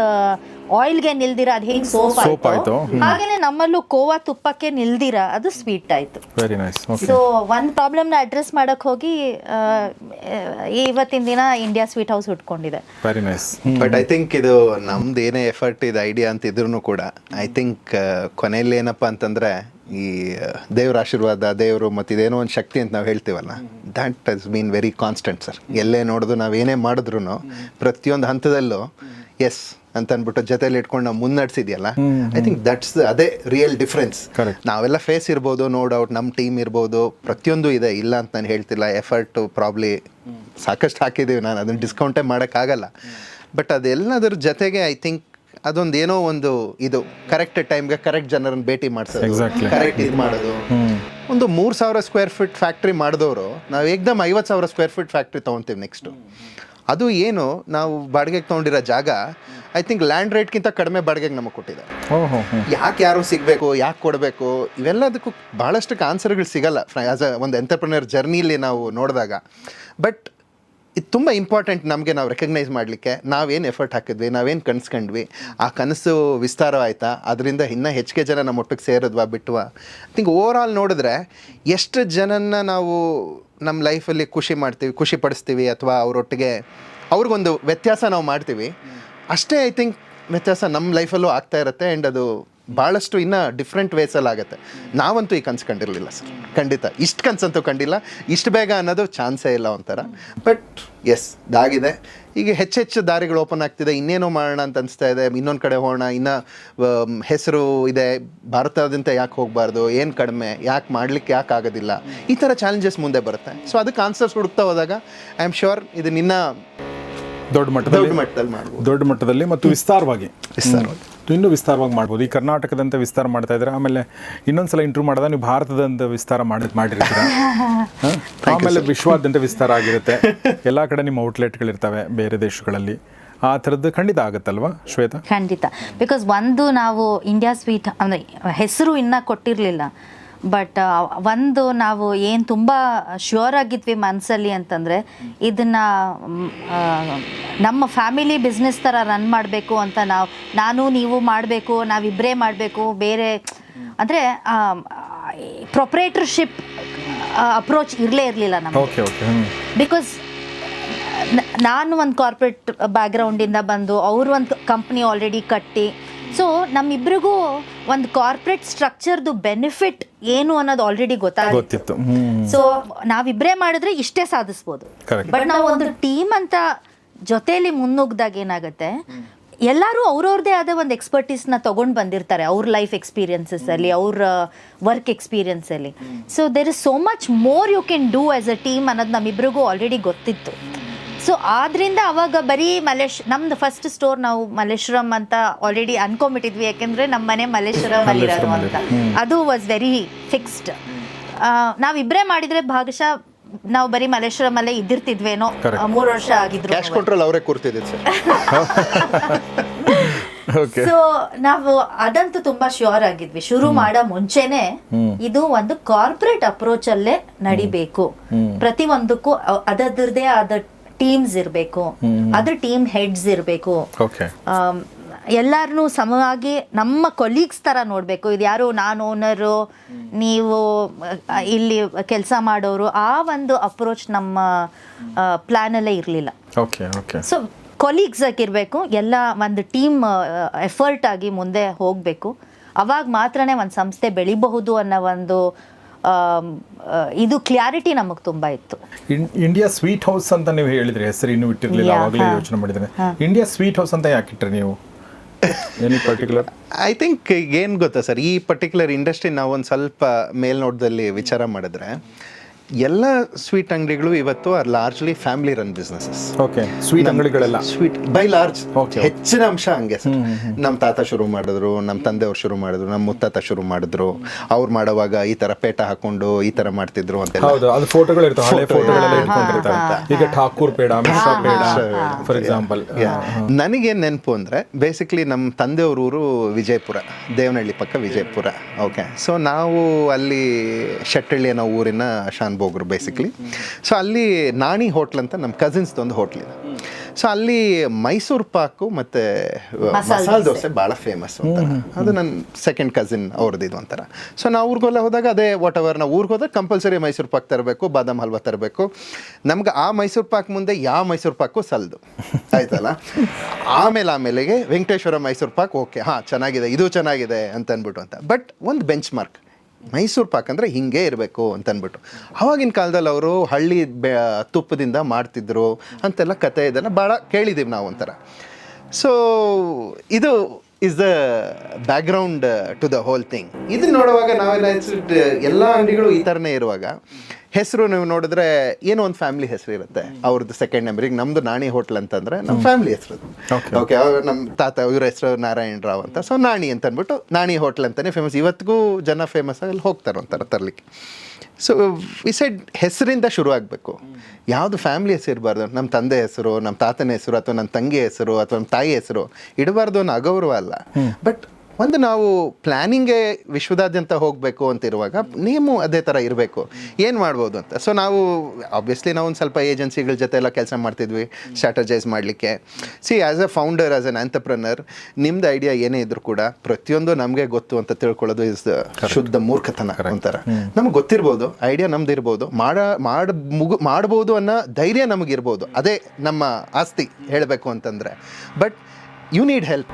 ಆಯಿಲ್ಗೆ ನಿಲ್ದಿರ? ಅದು ಹೇಗೆ ಸೋಪ್ Soap ಆಯ್ತು. ಆಯ್ತು? ಹಾಗೇನೆ ನಮ್ಮಲ್ಲೂ ಕೋವಾ ತುಪ್ಪಕ್ಕೆ ನಿಲ್ದಿರ? ಅದು ಸ್ವೀಟ್ ಆಯ್ತು. ವೆರಿ ನೈಸ್ ಓಕೆ ಸೊ ಒಂದು ಪ್ರಾಬ್ಲಮ್ನ ಅಡ್ರೆಸ್ ಮಾಡಕ್ ಹೋಗಿ ಆ, ಇವತ್ತಿನ ದಿನ India sweet house ಉಟ್ಕೊಂಡಿದೆ very nice but I think ಇದು ನಮ್ದು ಏನೇ ಎಫರ್ಟ್ ಇದು ಐಡಿಯಾ ಅಂತ ಇದ್ರೂ ಕೂಡ ಐ ಥಿಂಕ್ ಕೊನೆಯಲ್ಲಿ ಏನಪ್ಪ ಅಂತಂದ್ರೆ ಈ ದೇವ್ರ ಆಶೀರ್ವಾದ ದೇವರು ಮತ್ತು ಇದೇನೋ ಒಂದು ಶಕ್ತಿ ಅಂತ ನಾವು ಹೇಳ್ತೀವಲ್ಲ that has been very constant sir ಎಲ್ಲೇ ನೋಡಿದ್ರು ನಾವು ಏನೇ ಮಾಡಿದ್ರು ಪ್ರತಿಯೊಂದು ಹಂತದಲ್ಲೂ ಎಸ್ ಅಂತ ಅಂದ್ಬಿಟ್ಟು ಜೊತೆಲಿ ಇಟ್ಕೊಂಡು ನಾವು ಮುನ್ನಡೆಸಿದ್ಯಲ್ಲ ಐ ಥಿಂಕ್ ದಟ್ಸ್ ಅದೇ ರಿಯಲ್ ಡಿಫ್ರೆನ್ಸ್. ನಾವೆಲ್ಲ ಫೇಸ್ ಇರ್ಬೋದು ನೋ ಡೌಟ್ ನಮ್ಮ ಟೀಮ್ ಇರ್ಬೋದು ಪ್ರತಿಯೊಂದು ಇದೆ ಇಲ್ಲ ಅಂತ ನಾನು ಹೇಳ್ತಿಲ್ಲ ಎಫರ್ಟು ಪ್ರಾಬ್ಲಿ ಸಾಕಷ್ಟು ಹಾಕಿದ್ದೀವಿ ನಾನು ಅದನ್ನು ಡಿಸ್ಕೌಂಟೇ ಮಾಡೋಕ್ಕಾಗಲ್ಲ. ಬಟ್ ಅದೆಲ್ಲದರ ಜೊತೆಗೆ ಐ ಥಿಂಕ್ ಅದೊಂದು ಏನೋ ಒಂದು ಇದು ಕರೆಕ್ಟ್ ಟೈಮ್ಗೆ ಕರೆಕ್ಟ್ ಜನರನ್ನ ಭೇಟಿ ಮಾಡಿಸೋದು. ಕರೆಕ್ಟ್ ಇದು ಮಾಡೋದು. ಒಂದು ಮೂರು ಸಾವಿರ ಸ್ಕ್ವೇರ್ ಫೀಟ್ ಫ್ಯಾಕ್ಟ್ರಿ ಮಾಡಿದವರು ನಾವು ಏಕ್ದಮ್ ಐವತ್ತು ಸಾವಿರ ಸ್ಕ್ವೇರ್ ಫೀಟ್ ಫ್ಯಾಕ್ಟ್ರಿ ತೊಗೊತೀವಿ ನೆಕ್ಸ್ಟು ಅದು ಏನು ನಾವು ಬಾಡಿಗೆಗೆ ತೊಗೊಂಡಿರೋ ಜಾಗ ಐ ಥಿಂಕ್ ಲ್ಯಾಂಡ್ ರೇಟ್ಗಿಂತ ಕಡಿಮೆ ಬಾಡಿಗೆಗೆ ನಮಗೆ ಕೊಟ್ಟಿದೆ. ಓಹೋ ಹ್ಞೂ ಯಾಕೆ ಯಾರು ಸಿಗಬೇಕು ಯಾಕೆ ಕೊಡಬೇಕು ಇವೆಲ್ಲದಕ್ಕೂ ಭಾಳಷ್ಟು ಆನ್ಸರ್ಗಳು ಸಿಗಲ್ಲ. ಆಸ್ ಅ ಒಂದು ಎಂಟರ್ಪ್ರಿನರ್ ಜರ್ನಿಲಿ ನಾವು ನೋಡಿದಾಗ. ಬಟ್ ಇದು ತುಂಬ ಇಂಪಾರ್ಟೆಂಟ್ ನಮಗೆ ನಾವು ರೆಕಗ್ನೈಸ್ ಮಾಡಲಿಕ್ಕೆ. ನಾವೇನು ಎಫರ್ಟ್ ಹಾಕಿದ್ವಿ, ನಾವೇನು ಕನ್ಸ್ಕೊಂಡ್ವಿ ಆ ಕನಸು ವಿಸ್ತಾರ ಆಯಿತಾ ಅದರಿಂದ ಇನ್ನೂ ಹೆಚ್ಚಿಗೆ ಜನ ನಮ್ಮ ಒಟ್ಟಿಗೆ ಸೇರಿದ್ವಾ, ಬಿಟ್ವಾ? ಐ ಥಿಂಕ್ ಓವರ್ ಆಲ್ ನೋಡಿದ್ರೆ ಎಷ್ಟು ಜನನ್ನ ನಾವು ನಮ್ಮ ಲೈಫಲ್ಲಿ ಖುಷಿ ಮಾಡ್ತೀವಿ, ಖುಷಿ ಪಡಿಸ್ತೀವಿ ಅಥವಾ ಅವರೊಟ್ಟಿಗೆ ಅವ್ರಿಗೊಂದು ವ್ಯತ್ಯಾಸ ನಾವು ಮಾಡ್ತೀವಿ. ಅಷ್ಟೇ ಐ ಥಿಂಕ್ ವ್ಯತ್ಯಾಸ ನಮ್ಮ ಲೈಫಲ್ಲೂ ಆಗ್ತಾ ಇರುತ್ತೆ ಆ್ಯಂಡ್ ಅದು ಭಾಳಷ್ಟು ಇನ್ನೂ ಡಿಫ್ರೆಂಟ್ ವೇಸಲ್ಲಿ ಆಗುತ್ತೆ. ನಾವಂತೂ ಈ ಕನ್ಸು ಕಂಡಿರಲಿಲ್ಲ ಸರ್. ಖಂಡಿತ. ಇಷ್ಟು ಕನ್ಸಂತೂ ಕಂಡಿಲ್ಲ. ಇಷ್ಟು ಬೇಗ ಅನ್ನೋದು ಚಾನ್ಸೇ ಇಲ್ಲ ಒಂಥರ. ಬಟ್ ಎಸ್ ಇದಾಗಿದೆ. ಈಗ ಹೆಚ್ಚೆಚ್ಚು ದಾರಿಗಳು ಓಪನ್ ಆಗ್ತಿದೆ. ಇನ್ನೇನೋ ಮಾಡೋಣ ಅಂತ ಅನಿಸ್ತಾ ಇದೆ. ಇನ್ನೊಂದು ಕಡೆ ಹೋಗೋಣ. ಇನ್ನು ಹೆಸರು ಇದೆ. ಭಾರತದಂತ ಯಾಕೆ ಹೋಗಬಾರ್ದು? ಏನು ಕಡಿಮೆ? ಯಾಕೆ ಮಾಡ್ಲಿಕ್ಕೆ ಯಾಕೆ ಆಗೋದಿಲ್ಲ? ಈ ಥರ ಚಾಲೆಂಜಸ್ ಮುಂದೆ ಬರುತ್ತೆ. ಸೊ ಅದಕ್ಕೆ ಆನ್ಸರ್ಸ್ ಹುಡುಕ್ತಾ ಹೋದಾಗ ಐ ಆಮ್ ಶ್ಯೂರ್ ಇದು ನಿನ್ನ ದೊಡ್ಡ ಮಟ್ಟದಲ್ಲಿ ದೊಡ್ಡ ಮಟ್ಟದಲ್ಲಿ ದೊಡ್ಡ ಮಟ್ಟದಲ್ಲಿ ಮತ್ತು ವಿಸ್ತಾರವಾಗಿ. ವಿಸ್ತಾರವಾಗಿ. ಇನ್ನೂ ವಿಸ್ತಾರವಾಗಿ ಮಾಡ್ಬೋದು. ಈ ಕರ್ನಾಟಕದಂತ ವಿಸ್ತಾರ ಮಾಡ್ತಾ ಇದ್ದಾರೆ ಆಮೇಲೆ ಇನ್ನೊಂದ್ಸಲ ಇಂಟ್ರೂ ಮಾಡಿದ ನೀವು ಭಾರತದಂತ ವಿಸ್ತಾರ ಮಾಡಿ ಮಾಡಿರ್ತೀರ? ಆಮೇಲೆ ವಿಶ್ವಾದ್ಯಂತ ವಿಸ್ತಾರ ಆಗಿರುತ್ತೆ. ಎಲ್ಲ ಕಡೆ ನಿಮ್ಮ ಔಟ್ಲೆಟ್ಗಳಿರ್ತವೆ ಬೇರೆ ದೇಶಗಳಲ್ಲಿ. ಆ ಥರದ್ದು ಖಂಡಿತ ಆಗುತ್ತಲ್ವಾ ಶ್ವೇತಾ? ಖಂಡಿತ. ಬಿಕಾಸ್ ಒಂದು ನಾವು ಇಂಡಿಯಾ ಸ್ವೀಟ್ ಅಂದರೆ ಹೆಸರು ಇನ್ನೂ ಕೊಟ್ಟಿರಲಿಲ್ಲ. ಬಟ್ ಒಂದು ನಾವು ಏನು ತುಂಬ ಶ್ಯೂರ್ ಆಗಿದ್ವಿ ಮನಸ್ಸಲ್ಲಿ ಅಂತಂದರೆ ಇದನ್ನು ನಮ್ಮ ಫ್ಯಾಮಿಲಿ ಬಿಸ್ನೆಸ್ ಥರ ರನ್ ಮಾಡಬೇಕು ಅಂತ ನಾವು ನಾನು ನೀವು ಮಾಡಬೇಕು ನಾವಿಬ್ಬರೇ ಮಾಡಬೇಕು ಬೇರೆ ಅಂದರೆ ಪ್ರೊಪ್ರೇಟರ್ಶಿಪ್ ಅಪ್ರೋಚ್ ಇರಲೇ ಇರಲಿಲ್ಲ ನಮಗೆ. ಬಿಕಾಸ್ ನಾನು ಒಂದು ಕಾರ್ಪೊರೇಟ್ ಬ್ಯಾಕ್ಗ್ರೌಂಡಿಂದ ಬಂದು ಅವರು ಒಂದು ಕಂಪ್ನಿ ಆಲ್ರೆಡಿ ಕಟ್ಟಿ ಸೊ ನಮ್ಮಿಬ್ರಿಗೂ ಒಂದು ಕಾರ್ಪೊರೇಟ್ ಸ್ಟ್ರಕ್ಚರ್ದು ಬೆನಿಫಿಟ್ ಏನು ಅನ್ನೋದು ಆಲ್ರೆಡಿ ಗೊತ್ತಾಗುತ್ತಿತ್ತು ಸೊ ನಾವಿಬ್ಬರೇ ಮಾಡಿದ್ರೆ ಇಷ್ಟೇ ಸಾಧಿಸ್ಬೋದು. ಬಟ್ ನಾವು ಒಂದು ಟೀಮ್ ಅಂತ ಜೊತೆಯಲ್ಲಿ ಮುನ್ನುಗ್ದಾಗ ಏನಾಗುತ್ತೆ ಎಲ್ಲರೂ ಅವ್ರವ್ರದೇ ಆದ ಒಂದು ಎಕ್ಸ್ಪರ್ಟೀಸ್ನ ತೊಗೊಂಡು ಬಂದಿರ್ತಾರೆ ಅವ್ರ ಲೈಫ್ ಎಕ್ಸ್ಪೀರಿಯನ್ಸಸ್ಸಲ್ಲಿ ಅವ್ರ work ಎಕ್ಸ್ಪೀರಿಯನ್ಸಲ್ಲಿ so there is so much more you can do as a team ಅನ್ನೋದು ನಮ್ಮಿಬ್ರಿಗೂ ಆಲ್ರೆಡಿ ಗೊತ್ತಿತ್ತು. ಸೊ ಆದ್ರಿಂದ ಅವಾಗ ಬರೀ ಮಲೇಶ್ ನಮ್ದು ಫಸ್ಟ್ ಸ್ಟೋರ್ ನಾವು ಮಲೇಶ್ವರಂ ಅಂತ ಆಲ್ರೆಡಿ ಅನ್ಕೊಂಬಿಟ್ಟಿದ್ವಿ ಯಾಕೆಂದ್ರೆ ನಮ್ಮ ಮನೆ ಮಲ್ಲೇಶ್ವರಂ ಅಲ್ಲಿರೋದು ಅಂತ. ಅದು ವಾಸ್ ವೆರಿ ಫಿಕ್ಸ್ಡ್ ನಾವಿಬ್ಬರೇ ಮಾಡಿದ್ರೆ ಭಾಗಶಃ ನಾವು ಬರೀ ಮಲ್ಲೇಶ್ವರಂ ಅಲ್ಲೇ ಇದ್ದಿರ್ತಿದ್ವೇನೋ ಮೂರ್ ವರ್ಷ ಆಗಿದ್ರು ಕ್ಯಾಶ್ ಕಂಟ್ರೋಲ್ ಅವರೇ ಕೂರ್ತಿದ್ದೆ ಸರ್. ಓಕೆ ಸೊ ನಾವು ಅದಂತೂ ತುಂಬಾ ಶ್ಯೂರ್ ಆಗಿದ್ವಿ. ಶುರು ಮಾಡೋ ಮುಂಚೆನೆ ಇದು ಒಂದು ಕಾರ್ಪೊರೇಟ್ ಅಪ್ರೋಚ್ ಅಲ್ಲೇ ನಡಿಬೇಕು. ಪ್ರತಿ ಒಂದಕ್ಕೂ ಅದರದ್ದೇ ಆದ ಟೀಮ್ಸ್ ಇರಬೇಕು. ಅದ್ರ ಟೀಮ್ ಹೆಡ್ಸ್ ಇರಬೇಕು. ಓಕೆ ಎಲ್ಲಾರನ್ನೂ ಸಮವಾಗಿ ನಮ್ಮ ಕೊಲೀಗ್ಸ್ ತರ ನೋಡಬೇಕು. ಇದು ಯಾರು ನಾನು ಓನರು ನೀವು ಇಲ್ಲಿ ಕೆಲಸ ಮಾಡೋರು ಆ ಒಂದು ಅಪ್ರೋಚ್ ನಮ್ಮ ಪ್ಲಾನಲ್ಲೇ ಇರಲಿಲ್ಲ. ಓಕೆ ಓಕೆ ಸೊ ಕೊಲೀಗ್ಸ್ ಆಗಿರಬೇಕು ಎಲ್ಲ ಒಂದು ಟೀಮ್ ಎಫರ್ಟ್ ಆಗಿ ಮುಂದೆ ಹೋಗಬೇಕು. ಅವಾಗ ಮಾತ್ರನೇ ಒಂದು ಸಂಸ್ಥೆ ಬೆಳಿಬಹುದು ಅನ್ನೋ ಒಂದು ಇದು ಕ್ಲಾರಿಟಿ ನಮಗೆ ತುಂಬ ಇತ್ತು. ಇಂಡಿಯಾ ಸ್ವೀಟ್ ಹೌಸ್ ಅಂತ ನೀವು ಹೇಳಿದ್ರೆ ಹೆಸರು ಇನ್ನೂ ಇಟ್ಟಿರಲಿಲ್ಲ ಆವಾಗಲೇ ಯೋಚನೆ ಮಾಡಿದ್ರೆ. ಇಂಡಿಯಾ ಸ್ವೀಟ್ ಹೌಸ್ ಅಂತ ಯಾಕೆ ಇಟ್ರಿ ನೀವು? ಎನಿ ಪರ್ಟಿಕ್ಯುಲರ್ ಐ ಥಿಂಕ್ ಏನು ಗೊತ್ತಾ ಸರ್ ಈ ಪರ್ಟಿಕ್ಯುಲರ್ ಇಂಡಸ್ಟ್ರಿ ನಾವು ಒಂದು ಸ್ವಲ್ಪ ಮೇಲ್ನೋಟದಲ್ಲಿ ವಿಚಾರ ಮಾಡಿದ್ರೆ ಎಲ್ಲ ಸ್ವೀಟ್ ಅಂಗಡಿಗಳು ಇವತ್ತು are largely family run businesses okay sweet ಅಂಗಡಿಗಳೆಲ್ಲ? Sweet by large ಹೆಚ್ಚಿನ ಅಂಶ ಹಂಗೆ ಸರ್. ನಮ್ಮ ತಾತ ಶುರು ಮಾಡಿದ್ರು ನಮ್ಮ ತಂದೆಯವ್ರು ಶುರು ಮಾಡಿದ್ರು ನಮ್ಮ ಮುತ್ತಾತ ಶುರು ಮಾಡಿದ್ರು. ಅವ್ರು ಮಾಡುವಾಗ ಈ ತರ ಪೇಟ ಹಾಕೊಂಡು ಈ ತರ ಮಾಡ್ತಿದ್ರು ಅಂತ ಹೌದು ಅದು ಫೋಟೋಗಳು ಇರ್ತವೆ ಹಳೆ ಫೋಟೋಗಳೆಲ್ಲ ಇಟ್ಕೊಂಡಿರ್ತಾರೆ. ಈಗ ಠಾಕೂರ್ ಪೇಡ ಮಿಶ್ರಾ ಪೇಡ ಫಾರ್ ಎಕ್ಸಾಂಪಲ್ ನನಗೆ ನೆನಪು ಅಂದ್ರೆ ಬೇಸಿಕ್ಲಿ ನಮ್ಮ ತಂದೆಯವ್ರ ಊರು ವಿಜಯಪುರ ದೇವನಹಳ್ಳಿ ಪಕ್ಕ ವಿಜಯಪುರ. ಓಕೆ ಸೊ ನಾವು ಅಲ್ಲಿ ಶೆಟ್ಟಳ್ಳಿ ಅನ್ನೋ ಊರಿನ ಶಾನ್ ಬೋಗ್ರು ಬೇಸಿಕ್ಲಿ ಸೊ ಅಲ್ಲಿ ನಾಣಿ ಹೋಟ್ಲ್ ಅಂತ ನಮ್ಮ ಕಸಿನ್ಸ್ ಒಂದು ಹೋಟ್ಲ್ ಇದೆ. ಸೊ ಅಲ್ಲಿ ಮೈಸೂರು ಪಾಕು ಮತ್ತೆ ಮಸಾಲೆ ದೋಸೆ. ಭಾಳ ಫೇಮಸ್ ಒಂಥರ. ಅದು ನನ್ನ ಸೆಕೆಂಡ್ ಕಸಿನ್ ಅವ್ರದ್ದು ಇದು ಒಂಥರ. ಸೊ ನಾವು ಊರಿಗೆಲ್ಲ ಹೋದಾಗ ಅದೇ ವಾಟ್ ಎವರ್ ನಾವು ಊರಿಗೆ ಹೋದಾಗ ಕಂಪಲ್ಸರಿ ಮೈಸೂರು ಪಾಕ್ ತರಬೇಕು ಬಾದಾಮ್ ಹಲ್ವಾ ತರಬೇಕು. ನಮ್ಗೆ ಆ ಮೈಸೂರು ಪಾಕ್ ಮುಂದೆ ಯಾವ ಮೈಸೂರು ಪಾಕು ಸಲ್ದು. ಆಯ್ತಲ್ಲ? ಆಮೇಲೆ ಆಮೇಲೆಗೆ ವೆಂಕಟೇಶ್ವರ ಮೈಸೂರು ಪಾಕ್ ಓಕೆ ಹಾ ಚೆನ್ನಾಗಿದೆ ಇದು ಚೆನ್ನಾಗಿದೆ ಅಂತ ಅಂದ್ಬಿಟ್ಟು ಅಂತ. ಬಟ್ ಒಂದು ಬೆಂಚ್ ಮಾರ್ಕ್ ಮೈಸೂರು ಪಾಕ್ ಅಂದರೆ ಹಿಂಗೆ ಇರಬೇಕು ಅಂತ ಅಂದ್ಬಿಟ್ಟು ಅವಾಗಿನ ಕಾಲದಲ್ಲಿ ಅವರು ಹಳ್ಳಿ ತುಪ್ಪದಿಂದ ಮಾಡ್ತಿದ್ರು ಅಂತೆಲ್ಲ ಕತೆ ಇದನ್ನು ಭಾಳ ಕೇಳಿದ್ದೀವಿ ನಾವು ಒಂಥರ. ಸೊ ಇದು is the background to the whole thing ಇದನ್ನ ನೋಡುವಾಗ ನಾವೆಲ್ಲ ಎಲ್ಲ ಅಂಗಡಿಗಳು ಈ ಥರನೇ ಇರುವಾಗ. ಹೆಸರು ನೀವು ನೋಡಿದ್ರೆ ಏನೋ ಒಂದು ಫ್ಯಾಮಿಲಿ ಹೆಸರು ಇರುತ್ತೆ. ಅವ್ರದ್ದು ಸೆಕೆಂಡ್ ನಂಬರ್ ಈಗ ನಮ್ದು ನಾಣಿ ಹೋಟ್ಲ್ ಅಂತಂದ್ರೆ ನಮ್ಮ ಫ್ಯಾಮಿಲಿ ಹೆಸರು. ಓಕೆ ಓಕೆ ನಮ್ಮ ತಾತ ಇವ್ರ ಹೆಸರು ನಾರಾಯಣ ರಾವ್ ಅಂತ. ಸೊ ನಾಣಿ ಅಂತ ಅಂದ್ಬಿಟ್ಟು ನಾಣಿ ಹೋಟ್ಲ್ ಅಂತಾನೆ ಫೇಮಸ್ ಇವತ್ತಿಗೂ ಜನ ಫೇಮಸ್ ಆಗಿ ಅಲ್ಲಿ ಹೋಗ್ತಾರೆ ಒಂಥರ ತರಲಿಕ್ಕೆ. ಸೊ ವಿ ಸೈಡ್ ಹೆಸರಿಂದ ಶುರು ಆಗಬೇಕು ಯಾವುದು ಫ್ಯಾಮಿಲಿ ಹೆಸರು ಇರಬಾರ್ದು? ನಮ್ಮ ತಂದೆ ಹೆಸರು ನಮ್ಮ ತಾತನ ಹೆಸರು ಅಥವಾ ನನ್ನ ತಂಗಿ ಹೆಸರು ಅಥವಾ ನಮ್ಮ ತಾಯಿ ಹೆಸರು ಇಡಬಾರ್ದು ಅನ್ನೋ ಅಗೌರವ ಅಲ್ಲ. ಬಟ್ ಒಂದು ನಾವು ಪ್ಲ್ಯಾನಿಂಗ್ಗೆ ವಿಶ್ವದಾದ್ಯಂತ ಹೋಗಬೇಕು ಅಂತ ಇರುವಾಗ ನೇಮು ಅದೇ ಥರ ಇರಬೇಕು. ಏನು ಮಾಡ್ಬೋದು ಅಂತ? ಸೊ ನಾವು ಆಬ್ವಿಯಸ್ಲಿ ನಾವು ಒಂದು ಸ್ವಲ್ಪ ಏಜೆನ್ಸಿಗಳ ಜೊತೆ ಎಲ್ಲ ಕೆಲಸ ಮಾಡ್ತಿದ್ವಿ ಸ್ಟ್ರಾಟಜೈಸ್ ಮಾಡಲಿಕ್ಕೆ. See as a founder as an entrepreneur ನಿಮ್ದು ಐಡಿಯಾ ಏನೇ ಇದ್ರೂ ಕೂಡ ಪ್ರತಿಯೊಂದು ನಮಗೆ ಗೊತ್ತು ಅಂತ ತಿಳ್ಕೊಳ್ಳೋದು ಇಸ್ ಶುದ್ಧ ಮೂರ್ಖತನ ಅಂತಾರೆ ನಮ್ಗೆ ಗೊತ್ತಿರ್ಬೋದು ಐಡಿಯಾ ನಮ್ದು ಇರ್ಬೋದು ಮಾಡ ಮಾಡ ಮುಗು ಮಾಡ್ಬೋದು ಅನ್ನೋ ಧೈರ್ಯ ನಮಗಿರ್ಬೋದು ಅದೇ ನಮ್ಮ ಆಸ್ತಿ ಹೇಳಬೇಕು ಅಂತಂದರೆ. But you need help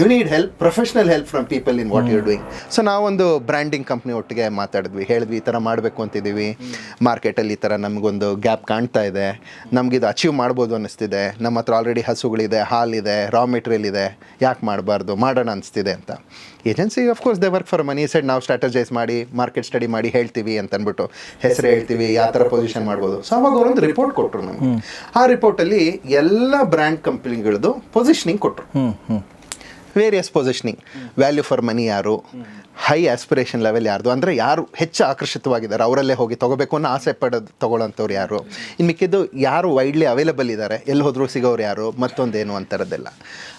you need help professional help from people in what you're doing so ನಾವೊಂದು ಬ್ರ್ಯಾಂಡಿಂಗ್ ಕಂಪ್ನಿ ಒಟ್ಟಿಗೆ ಮಾತಾಡಿದ್ವಿ. ಹೇಳಿದ್ವಿ ಈ ಥರ ಮಾಡಬೇಕು ಅಂತಿದ್ದೀವಿ. ಮಾರ್ಕೆಟಲ್ಲಿ ಈ ಥರ ನಮಗೊಂದು ಗ್ಯಾಪ್ ಕಾಣ್ತಾ ಇದೆ. ನಮಗಿದು ಅಚೀವ್ ಮಾಡ್ಬೋದು ಅನ್ನಿಸ್ತಿದೆ. ನಮ್ಮ ಹತ್ರ ಆಲ್ರೆಡಿ ಹಸುಗಳಿದೆ ಹಾಲಿದೆ ರಾ ಮೆಟೀರಿಯಲ್ ಇದೆ. ಯಾಕೆ ಮಾಡಬಾರ್ದು? ಮಾಡೋಣ ಅನಿಸ್ತಿದೆ ಅಂತ. Agency course they work for money side ನಾವು ಸ್ಟ್ರಾಟಜೈಸ್ ಮಾಡಿ ಮಾರ್ಕೆಟ್ ಸ್ಟಡಿ ಮಾಡಿ ಹೇಳ್ತೀವಿ ಅಂತ ಅಂದ್ಬಿಟ್ಟು ಹೆಸರು ಹೇಳ್ತೀವಿ ಯಾವ ಥರ ಪೊಸಿಷನ್ ಮಾಡ್ಬೋದು. ಸೊ ಅವಾಗ ಅವರೊಂದು ರಿಪೋರ್ಟ್ ಕೊಟ್ಟರು ನಮಗೆ. ಆ ರಿಪೋರ್ಟಲ್ಲಿ ಎಲ್ಲ ಬ್ರ್ಯಾಂಡ್ ಕಂಪ್ನಿಗಳದ್ದು ಪೊಸಿಷನಿಂಗ್ ಕೊಟ್ಟರು various positioning value for money ಯಾರು? ಹೈ ಆಸ್ಪಿರೇಷನ್ ಲೆವೆಲ್ ಯಾರ್ದು? ಅಂದರೆ ಯಾರು ಹೆಚ್ಚು ಆಕರ್ಷಿತವಾಗಿದ್ದಾರೆ ಅವರಲ್ಲೇ ಹೋಗಿ ತೊಗೋಬೇಕು ಅನ್ನೋ ಆಸೆ ಪಡೋದು ತೊಗೊಳ್ಳೋಂಥವ್ರು ಯಾರು? ಇನ್ನು ಮಿಕ್ಕಿದ್ದು ಯಾರು ವೈಡ್ಲಿ ಅವೈಲಬಲ್ ಇದ್ದಾರೆ ಎಲ್ಲಿ ಹೋದರೂ ಸಿಗೋರು ಯಾರು? ಮತ್ತೊಂದೇನು ಅಂತಾರದ್ದೆಲ್ಲ.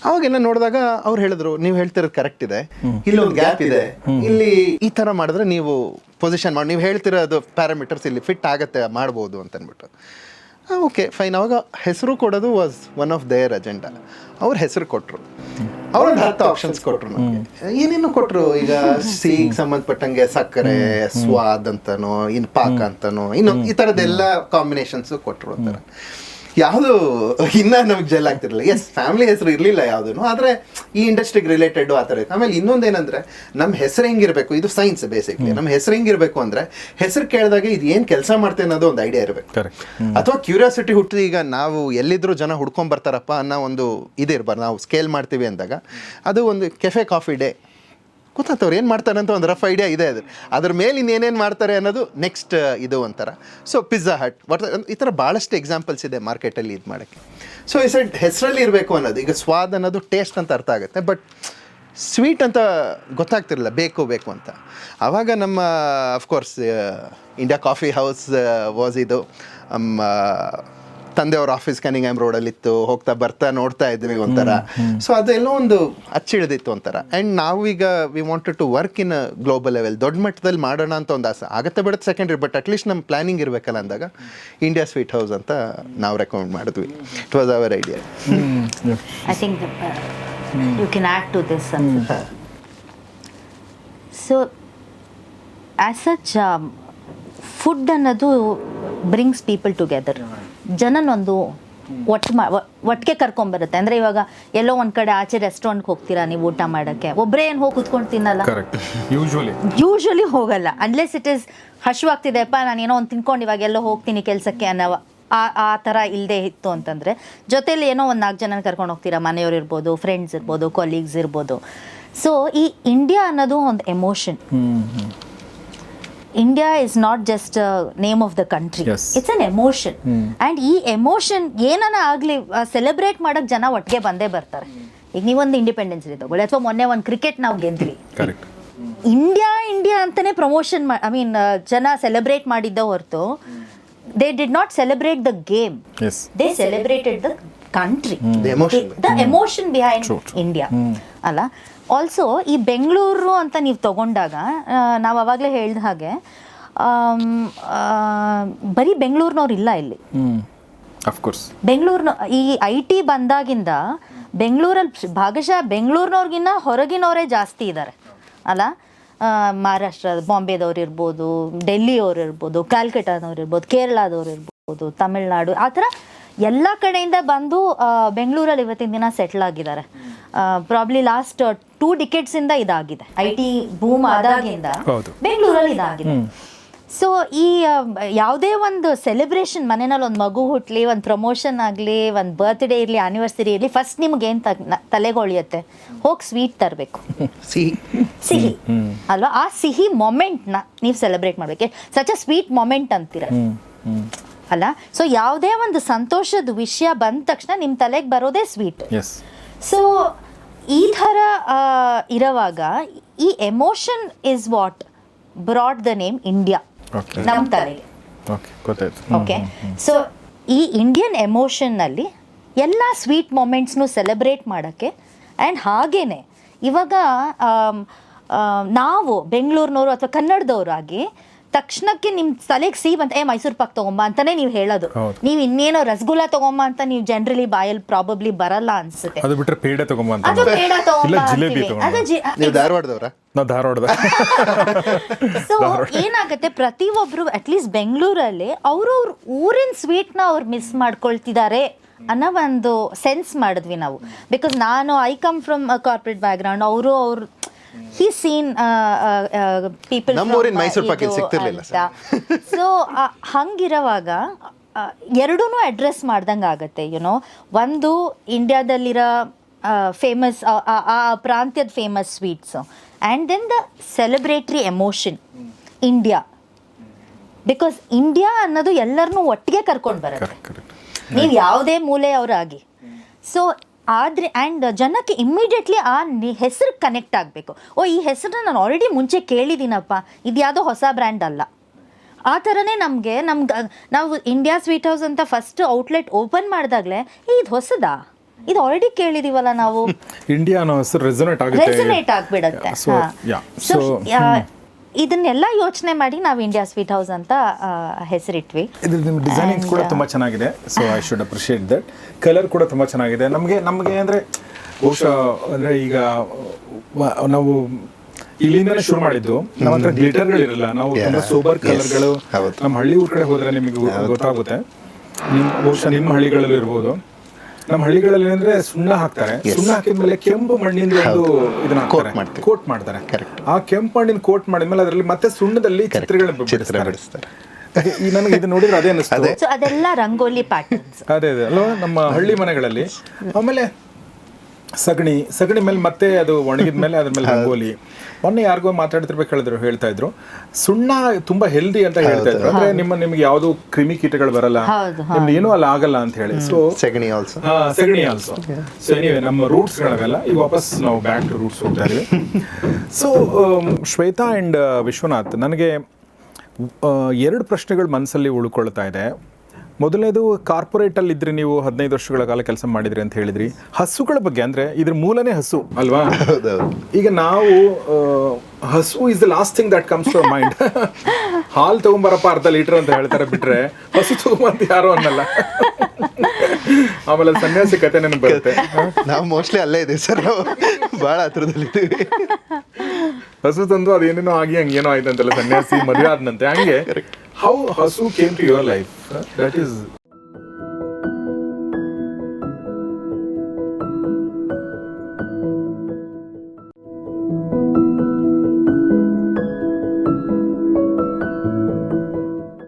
ಅವಾಗೆಲ್ಲ ನೋಡಿದಾಗ ಅವ್ರು ಹೇಳಿದ್ರು ನೀವು ಹೇಳ್ತಿರೋದು ಕರೆಕ್ಟ್ ಇದೆ. ಇಲ್ಲೊಂದು ಗ್ಯಾಪ್ ಇದೆ. ಇಲ್ಲಿ ಈ ಥರ ಮಾಡಿದ್ರೆ ನೀವು ಪೊಸಿಷನ್ ಮಾಡಿ ನೀವು ಹೇಳ್ತಿರೋದು ಪ್ಯಾರಾಮೀಟರ್ಸ್ ಇಲ್ಲಿ ಫಿಟ್ ಆಗುತ್ತೆ ಮಾಡ್ಬೋದು ಅಂತ ಅಂದ್ಬಿಟ್ಟು ಓಕೆ ಫೈನ್ ಅವಾಗ ಹೆಸರು ಕೊಡೋದು was one of their agenda ಅವ್ರ ಹೆಸರು ಕೊಟ್ಟರು ಅವ್ರೊಂದು ಹತ್ತು ಆಪ್ಷನ್ಸ್ ಕೊಟ್ಟರು ನಮಗೆ. ಏನೇನು ಕೊಟ್ಟರು ಈಗ ಸಿಹಿಗೆ ಸಂಬಂಧಪಟ್ಟಂಗೆ ಸಕ್ಕರೆ ಸ್ವಾದ್ ಅಂತನೋ ಇನ್ನು ಪಾಕ ಅಂತನೋ ಇನ್ನು ಈ ಥರದ್ದೆಲ್ಲ ಕಾಂಬಿನೇಷನ್ಸು ಕೊಟ್ಟರು ಅಂತಾರೆ ಯಾವುದು ಇನ್ನ ನಮ್ಗೆ ಜೆಲ್ ಆಗ್ತಿರಲಿಲ್ಲ. ಎಸ್ ಫ್ಯಾಮಿಲಿ ಹೆಸರು ಇರಲಿಲ್ಲ ಯಾವುದೂ ಆದರೆ ಈ ಇಂಡಸ್ಟ್ರಿಗೆ ರಿಲೇಟೆಡ್ ಆ ಥರ ಇತ್ತು. ಆಮೇಲೆ ಇನ್ನೊಂದೇನಂದ್ರೆ ನಮ್ಮ ಹೆಸರು ಹೆಂಗಿರಬೇಕು? ಇದು ಸೈನ್ಸ್ ಬೇಸಿಕ್ಲಿ ನಮ್ಮ ಹೆಸರು ಹೆಂಗಿರಬೇಕು ಅಂದ್ರೆ ಹೆಸರು ಕೇಳಿದಾಗ ಇದು ಏನು ಕೆಲಸ ಮಾಡ್ತೇನೆ ಅನ್ನೋದು ಒಂದು ಐಡಿಯಾ ಇರಬೇಕು. ಅಥವಾ ಕ್ಯೂರಿಯಾಸಿಟಿ ಹುಟ್ಟಿದ ಈಗ ನಾವು ಎಲ್ಲಿದ್ರು ಜನ ಹುಡ್ಕೊಂಡ್ ಬರ್ತಾರಪ್ಪ ಅನ್ನೋ ಒಂದು ಇದಿರ್ಬಾರ್ದು ನಾವು ಸ್ಕೇಲ್ ಮಾಡ್ತೀವಿ ಅಂದಾಗ ಅದು ಒಂದು ಕೆಫೆ ಕಾಫಿ ಡೇ ಗೊತ್ತಾಗ್ತವ್ರು ಏನು ಮಾಡ್ತಾರೆ ಅಂತ ಒಂದು ರಫ್ ಐಡಿಯಾ ಇದೆ ಅದು. ಅದ್ರ ಮೇಲೆ ಇನ್ನೇನೇನು ಮಾಡ್ತಾರೆ ಅನ್ನೋದು ನೆಕ್ಸ್ಟ್ ಇದು ಒಂಥರ. ಸೊ ಪಿಜ್ಜಾ ಹಟ್ ವಾಟ್ ಈ ಥರ ಭಾಳಷ್ಟು ಎಕ್ಸಾಂಪಲ್ಸ್ ಇದೆ ಮಾರ್ಕೆಟಲ್ಲಿ ಇದು ಮಾಡೋಕ್ಕೆ. ಸೊ ಈ ಸೈಡ್ ಹೆಸರಲ್ಲಿ ಇರಬೇಕು ಅನ್ನೋದು. ಈಗ ಸ್ವಾದ್ ಅನ್ನೋದು ಟೇಸ್ಟ್ ಅಂತ ಅರ್ಥ ಆಗುತ್ತೆ. ಬಟ್ ಸ್ವೀಟ್ ಅಂತ ಗೊತ್ತಾಗ್ತಿರಲಿಲ್ಲ. ಬೇಕು ಬೇಕು ಅಂತ. ಆವಾಗ ನಮ್ಮ of course India coffee house was ಇದು. ತಂದೆಯವ್ರ ಆಫೀಸ್ ಕನಿಂಗ್ಯಾಮ್ ರೋಡಲ್ಲಿತ್ತು ಹೋಗ್ತಾ ಬರ್ತಾ ನೋಡ್ತಾ ಇದ್ವಿ ಒಂಥರ. ಸೊ ಅದೆಲ್ಲೋ ಒಂದು ಅಚ್ಚಿಡದಿತ್ತು ಒಂಥರ. ಆ್ಯಂಡ್ ನಾವೀಗ we wanted to work in global level ದೊಡ್ಡ ಮಟ್ಟದಲ್ಲಿ ಮಾಡೋಣ ಅಂತ ಒಂದು ಆಸೆ. ಆಗತ್ತೆ ಬಿಡುತ್ತೆ ಸೆಕೆಂಡ್ರಿ ಬಟ್ ಅಟ್ಲೀಸ್ಟ್ ನಮ್ಮ ಪ್ಲಾನಿಂಗ್ ಇರಬೇಕಲ್ಲ ಅಂದಾಗ ಇಂಡಿಯಾ ಸ್ವೀಟ್ ಹೌಸ್ ಅಂತ ನಾವು ರೆಕಮೆಂಡ್ ಮಾಡಿದ್ವಿ. It was our idea I think you can add to this so as such food ಅನ್ನೋದು ಬ್ರಿಂಗ್ಸ್ ಪೀಪಲ್ ಟುಗೆದರ್ ಜನನೊಂದು ಒಟ್ಟು ಮಾ ಒಟ್ಟಿಗೆ ಕರ್ಕೊಂಬರುತ್ತೆ ಅಂದರೆ ಇವಾಗ ಎಲ್ಲೋ ಒಂದು ಕಡೆ ಆಚೆ ರೆಸ್ಟೋರೆಂಟ್ಗೆ ಹೋಗ್ತೀರಾ ನೀವು ಊಟ ಮಾಡೋಕ್ಕೆ? ಒಬ್ಬರೇ ಏನು ಹೋಗಿ ಕುತ್ಕೊಂಡು ತಿನ್ನಲ್ಲ? ಯೂಶ್ವಲಿ ಯೂಶ್ವಲಿ ಹೋಗಲ್ಲ. ಅನ್ಲೆಸ್ ಇಟ್ ಇಸ್ ಹಶುವಾಗ್ತಿದೆಪ್ಪ ನಾನು ಏನೋ ಒಂದು ತಿನ್ಕೊಂಡು ಇವಾಗ ಎಲ್ಲೋ ಹೋಗ್ತೀನಿ ಕೆಲಸಕ್ಕೆ ಅನ್ನೋ ಆ ಆ ಥರ ಇಲ್ಲದೆ ಇತ್ತು ಅಂತಂದರೆ ಜೊತೆಲಿ ಏನೋ ಒಂದು ನಾಲ್ಕು ಜನ ಕರ್ಕೊಂಡು ಹೋಗ್ತೀರಾ? ಮನೆಯವ್ರು ಇರ್ಬೋದು ಫ್ರೆಂಡ್ಸ್ ಇರ್ಬೋದು ಕೊಲೀಗ್ಸ್ ಇರ್ಬೋದು. ಸೊ ಈ ಇಂಡಿಯಾ ಅನ್ನೋದು ಒಂದು emotion India is not just name of the country it's an emotion and ಈ ಎಮೋಷನ್ ಏನನ ಆಗಲಿ ಸೆಲೆಬ್ರೇಟ್ ಮಾಡೋಕ್ಕೆ ಜನ ಒಟ್ಟಿಗೆ ಬಂದೇ ಬರ್ತಾರೆ. ಈಗ ನೀವೊಂದು ಇಂಡಿಪೆಂಡೆನ್ಸ್ ಡೇ ತಗೊಳ್ಳಿ ಅಥವಾ ಮೊನ್ನೆ ಒಂದು ಕ್ರಿಕೆಟ್ ನಾವು ಗೆದ್ವಿ. ಇಂಡಿಯಾ ಇಂಡಿಯಾ ಅಂತಾನೆ ಪ್ರಮೋಷನ್ ಐ ಮೀನ್ ಜನ ಸೆಲೆಬ್ರೇಟ್ ಮಾಡಿದ್ದ ಹೊರತು they did not celebrate the game they celebrated the country the emotion behind True, true. India ಅಲ್ಲ? ಆಲ್ಸೋ ಈ ಬೆಂಗಳೂರು ಅಂತ ನೀವು ತಗೊಂಡಾಗ ನಾವು ಅವಾಗಲೇ ಹೇಳ್ದ ಹಾಗೆ ಬರೀ ಬೆಂಗಳೂರಿನವ್ರು ಇಲ್ಲ ಇಲ್ಲಿ. ಆಫ್ ಅಫ್ಕೋರ್ಸ್ ಬೆಂಗಳೂರಿನ ಈ ಐ ಟಿ ಬಂದಾಗಿಂದ ಬೆಂಗಳೂರಲ್ಲಿ ಭಾಗಶಃ ಬೆಂಗಳೂರಿನವ್ರಿಗಿನ್ನ ಹೊರಗಿನವರೇ ಜಾಸ್ತಿ ಇದ್ದಾರೆ ಅಲ್ಲ? ಮಹಾರಾಷ್ಟ್ರ ಬಾಂಬೆದವ್ರು ಇರ್ಬೋದು ಡೆಲ್ಲಿಯವ್ರು ಇರ್ಬೋದು ಕ್ಯಾಲ್ಕಟಾದವ್ರು ಇರ್ಬೋದು ಕೇರಳದವ್ರು ಇರ್ಬೋದು ತಮಿಳ್ನಾಡು ಆ ಥರ ಎಲ್ಲ ಕಡೆಯಿಂದ ಬಂದು ಆ, ಬೆಂಗಳೂರಲ್ಲಿ ಇವತ್ತಿನ ದಿನ ಸೆಟ್ಲ್ ಆಗಿದ್ದಾರೆ. ಪ್ರಾಬ್ಲಿ ಲಾಸ್ಟ್ ಟೂ ಡಿಕೆಟ್ಸಿಂದ ಇದಾಗಿದೆ. ಐ ಟಿ ಬೂಮ್ ಆದಾಗಿಂದ ಹೌದು. ಬೆಂಗಳೂರಲ್ಲಿ ಇದಾಗಿದೆ. ಸೊ ಈ ಯಾವುದೇ ಒಂದು ಸೆಲೆಬ್ರೇಷನ್ ಮನೆಯಲ್ಲಿ ಒಂದು ಮಗು ಹುಟ್ಲಿ ಒಂದು ಪ್ರಮೋಷನ್ ಆಗಲಿ ಒಂದು ಬರ್ತ್ಡೇ ಇರಲಿ ಆನಿವರ್ಸರಿ ಇರಲಿ ಫಸ್ಟ್ ನಿಮ್ಗೆ ಏನು ತಲೆಗೊಳಿಯುತ್ತೆ? ಹೋಗಿ ಸ್ವೀಟ್ ತರಬೇಕು. ಸಿಹಿ. ಸಿಹಿ. ಅಲ್ವಾ? ಆ ಸಿಹಿ ಮೊಮೆಂಟ್ನ ನೀವು ಸೆಲೆಬ್ರೇಟ್ ಮಾಡಬೇಕು. ಸಚ್ ಅ ಸ್ವೀಟ್ ಮೊಮೆಂಟ್ ಅಂತೀರ. ಅಲ್ಲ? ಸೊ ಯಾವುದೇ ಒಂದು ಸಂತೋಷದ ವಿಷಯ ಬಂದ ತಕ್ಷಣ ನಿಮ್ಮ ತಲೆಗೆ ಬರೋದೇ ಸ್ವೀಟ್ ಸೊ ಈ ಥರ ಇರುವಾಗ ಈ emotion is what brought the name India ನಮ್ಮ ತಲೆಗೆ ಓಕೆ ಸೊ ಈ ಇಂಡಿಯನ್ ಎಮೋಷನ್ನಲ್ಲಿ ಎಲ್ಲ ಸ್ವೀಟ್ ಮೊಮೆಂಟ್ಸ್ನು ಸೆಲೆಬ್ರೇಟ್ ಮಾಡೋಕ್ಕೆ ಆ್ಯಂಡ್ ಹಾಗೇನೆ ಇವಾಗ ನಾವು ಬೆಂಗಳೂರಿನವರು ಅಥವಾ ಕನ್ನಡದವರಾಗಿ ತಕ್ಷಣಕ್ಕೆ ನಿಮ್ ತಲೆಗೆ ಸಿ ಬಂತ ಏ ಮೈಸೂರು ಪಾಕ್ ತಗೊಂಬ ಅಂತಾನೆ ನೀವು ಹೇಳೋದು. ನೀವು ಇನ್ನೇನೋ ರಸಗುಲ್ಲ ತಗೊಂಬ ಅಂತ ನೀವು ಜನರಲಿ ಬಾಯಲ್ಲಿ ಪ್ರಾಬಬ್ಲಿ ಬರಲ್ಲ ಅನ್ಸುತ್ತೆ. ಅದು ಬಿಟ್ರೆ ಪೇಡೆ ತಗೊಂಬ ಅಂತ ಅದು ತಗೊಂಬ ಜಿಲೇಬಿ ನೀವು ಧಾರವಾಡದವ್ರ? ನಾವು ಧಾರವಾಡದ. ಸೊ ಏನಾಗುತ್ತೆ ಪ್ರತಿಯೊಬ್ರು ಅಟ್ಲೀಸ್ಟ್ ಬೆಂಗಳೂರಲ್ಲಿ ಅವ್ರವ್ರ ಊರಿನ ಸ್ವೀಟ್ನ ಅವ್ರು ಮಿಸ್ ಮಾಡ್ಕೊಳ್ತಿದ್ದಾರೆ ಅನ್ನೋ ಒಂದು ಸೆನ್ಸ್ ಮಾಡಿದ್ವಿ ನಾವು. ಬಿಕಾಸ್ ನಾನು I come from corporate background ಅವರು ಅವ್ರು ಹಿ ಸೀನ್ ಪೀಪಲ್ ನಮ್ಮೂರಿನ ಮೈಸೂರು ಸಿಗ್ತಿರ್ಲಿಲ್ಲ ಸೊ ಹಂಗಿರುವಾಗ ಎರಡೂ ಅಡ್ರೆಸ್ ಮಾಡ್ದಂಗೆ ಆಗುತ್ತೆ ಯುನೋ ಒಂದು ಇಂಡಿಯಾದಲ್ಲಿರೋ ಫೇಮಸ್ ಆ ಪ್ರಾಂತ್ಯದ famous sweets and then the celebratory emotion India because India ಅನ್ನೋದು ಎಲ್ಲರನ್ನೂ ಒಟ್ಟಿಗೆ ಕರ್ಕೊಂಡು ಬರುತ್ತೆ. ನೀವು ಯಾವುದೇ ಮೂಲೆಯವರಾಗಿ. ಸೊ ಆದರೆ ಆ್ಯಂಡ್ ಜನಕ್ಕೆ ಇಮ್ಮಿಡಿಯೇಟ್ಲಿ ಆ ಹೆಸರು ಕನೆಕ್ಟ್ ಆಗಬೇಕು. ಓ ಈ ಹೆಸರನ್ನ ನಾನು ಆಲ್ರೆಡಿ ಮುಂಚೆ ಕೇಳಿದ್ದೀನಪ್ಪ. ಇದು ಯಾವುದೋ ಹೊಸ ಬ್ರ್ಯಾಂಡ್ ಅಲ್ಲ. ಆ ಥರನೇ ನಮಗೆ ನಮ್ಗೆ ನಾವು ಇಂಡಿಯಾ ಸ್ವೀಟ್ ಹೌಸ್ ಅಂತ ಫಸ್ಟ್ ಔಟ್ಲೆಟ್ ಓಪನ್ ಮಾಡಿದಾಗಲೇ ಇದು ಹೊಸದಾ? ಇದು ಆಲ್ರೆಡಿ ಕೇಳಿದೀವಲ್ಲ ನಾವು? ಇಂಡಿಯಾ ಅನ್ನೋ ಹೆಸರು ರೆಸೊನೇಟ್ ಆಗುತ್ತೆ. ರೆಸೊನೇಟ್ ಆಗ್ಬಿಡತ್ತೆ. ಯಾ ಸೊ ಸೊ ಇದನ್ನೆಲ್ಲ ಯೋಚನೆ ಮಾಡಿ ನಾವು ಇಂಡಿಯಾ ಸ್ವೀಟ್ ಹೌಸ್ ಅಂತ ಹೆಸರಿಟ್ವಿ. ಇದ್ರ ನಿಮ್ಮ ಡಿಸೈನಿಂಗ್ ಕೂಡ ತುಂಬಾ ಚೆನ್ನಾಗಿದೆ. So I should appreciate that colour ಕೂಡ ತುಂಬಾ ಚೆನ್ನಾಗಿದೆ. ನಮಗೆ ನಮಗೆ ಅಂದ್ರೆ ಬಹುಶಃ ಅಂದ್ರೆ ಈಗ ನಾವು ಇಲ್ಲಿಂದನೇ ಶುರು ಮಾಡಿದ್ದು ನಮ್ಮ ಹತ್ರ ಗ್ಲಿಟರ್ಗಳಿರಲ್ಲ ನಾವು ತುಂಬಾ ಸೂಪರ್ ಕಲರ್ಗಳು. ನಮ್ಮ ಹಳ್ಳಿ ಊರ್ ಕಡೆ ಹೋದ್ರೆ ನಿಮಗೆ ಗೊತ್ತಾಗುತ್ತೆ. ನಿಮ್ಮ ಬಹುಶಃ ನಿಮ್ಮ ಹಳ್ಳಿಗಳಲ್ಲಿ ಇರ್ಬೋದು ನಮ್ಮ ಹಳ್ಳಿಗಳಲ್ಲಿ ಏನಂದ್ರೆ ಸುಣ್ಣ ಹಾಕ್ತಾರೆ. ಸುಣ್ಣ ಹಾಕಿದ ಮೇಲೆ ಕೆಂಪು ಮಣ್ಣಿಂದ ಒಂದು ಇದನ್ನ ಹಾಕ್ತಾರೆ. ಕೋಟ್ ಮಾಡ್ತಾರೆ. ಆ ಕೆಂಪು ಮಣ್ಣಿನ ಕೋಟ್ ಮಾಡಿದ್ಮೇಲೆ ಅದರಲ್ಲಿ ಮತ್ತೆ ಸುಣ್ಣದಲ್ಲಿ ಚಿತ್ರಗಳನ್ನ ಚಿತ್ರ ಬಿಡಿಸ್ತಾರೆ. ನನಗೆ ಇದು ನೋಡಿದ್ರೆ ಅದೇ ಅನಿಸ್ತದೆ ಸೊ ಅದೆಲ್ಲ ರಂಗೋಲಿ ಪ್ಯಾಟರ್ನ್ಸ್ ಅದೇ ಅದೇ. ಅಲ್ವಾ? ನಮ್ಮ ಹಳ್ಳಿ ಮನೆಗಳಲ್ಲಿ. ಆಮೇಲೆ ಸಗಣಿ ಸಗಣಿ ಮೇಲೆ ಮತ್ತೆ ಅದು ಒಣಗಿದ ಮೇಲೆ ಅದ್ರ ಮೇಲೆ ರಂಗೋಲಿ. ಮೊನ್ನೆ ಯಾರಿಗೋ ಮಾತಾಡ್ತಿರ್ಬೇಕು ಹೇಳಿದ್ರು ಹೇಳ್ತಾ ಇದ್ರು. ಸುಣ್ಣ ತುಂಬಾ ಹೆಲ್ದಿ ಅಂತ ಹೇಳ್ತಾ ಇದ್ರು. ಅಂದ್ರೆ ನಿಮ್ಮ ನಿಮ್ಗೆ ಯಾವ್ದು ಕ್ರಿಮಿ ಕೀಟಗಳು ಬರಲ್ಲ. ನಿಮ್ಗೆ ಏನೂ ಅಲ್ಲಿ ಆಗಲ್ಲ ಅಂತ ಹೇಳಿ. ಸೊ ಸಗಣಿ ಆಲ್ಸೋ ಸಗಣಿ ಆಲ್ಸೋ ಸೊ ಎನಿವೆ ನಮ್ಮ ರೂಟ್ಸ್ ಗಳವೆಲ್ಲ ಈಗ ವಾಪಸ್ ನಾವು ಬ್ಯಾಕ್ ಟು ರೂಟ್ಸ್ ಹೋಗ್ತಾ ಇದೀವಿ ಸೊ ಶ್ವೇತಾ ಅಂಡ್ ವಿಶ್ವನಾಥ್ ನನಗೆ ಎರಡು ಪ್ರಶ್ನೆಗಳು ಮನಸ್ಸಲ್ಲಿ ಉಳ್ಕೊಳ್ತಾ ಇದೆ. ಮೊದಲನೇದು ಕಾರ್ಪೊರೇಟಲ್ಲಿ ಇದ್ರೆ ನೀವು ಹದಿನೈದು ವರ್ಷಗಳ ಕಾಲ ಕೆಲಸ ಮಾಡಿದ್ರಿ ಅಂತ ಹೇಳಿದ್ರಿ. ಹಸುಗಳ ಬಗ್ಗೆ ಅಂದ್ರೆ ಇದ್ರ ಮೂಲನೇ ಹಸು ಅಲ್ವಾ? ಈಗ ನಾವು ಹಸು is the last thing that comes to mind ಹಾಲು ತಗೊಂಬರಪ್ಪ ಅರ್ಧ ಲೀಟರ್ ಅಂತ ಹೇಳ್ತಾರೆ ಬಿಟ್ರೆ ಹಸು ತಗೊಂಬಂತ ಯಾರು ಅನ್ನಲ್ಲ. ಆಮೇಲೆ ಸನ್ಯಾಸಿ ಕತೆ ನನಗೆ ಬರುತ್ತೆ. ನಾವು ಮೋಸ್ಟ್ಲಿ ಅಲ್ಲೇ ಇದೆ ಸರ್ ನಾವು ಭಾಳ ಹತ್ರದಲ್ಲಿದ್ದೀವಿ ಹಸು ತಂದು ಅದೇನೇನೋ ಆಗಿ ಹಂಗೇನೋ ಆಯ್ತಂತಲ್ಲ ಸನ್ಯಾಸಿ ಮದುವೆ ಆದ್ನಂತೆ. ಹಂಗೆ How Hasu came to your life? Huh? That is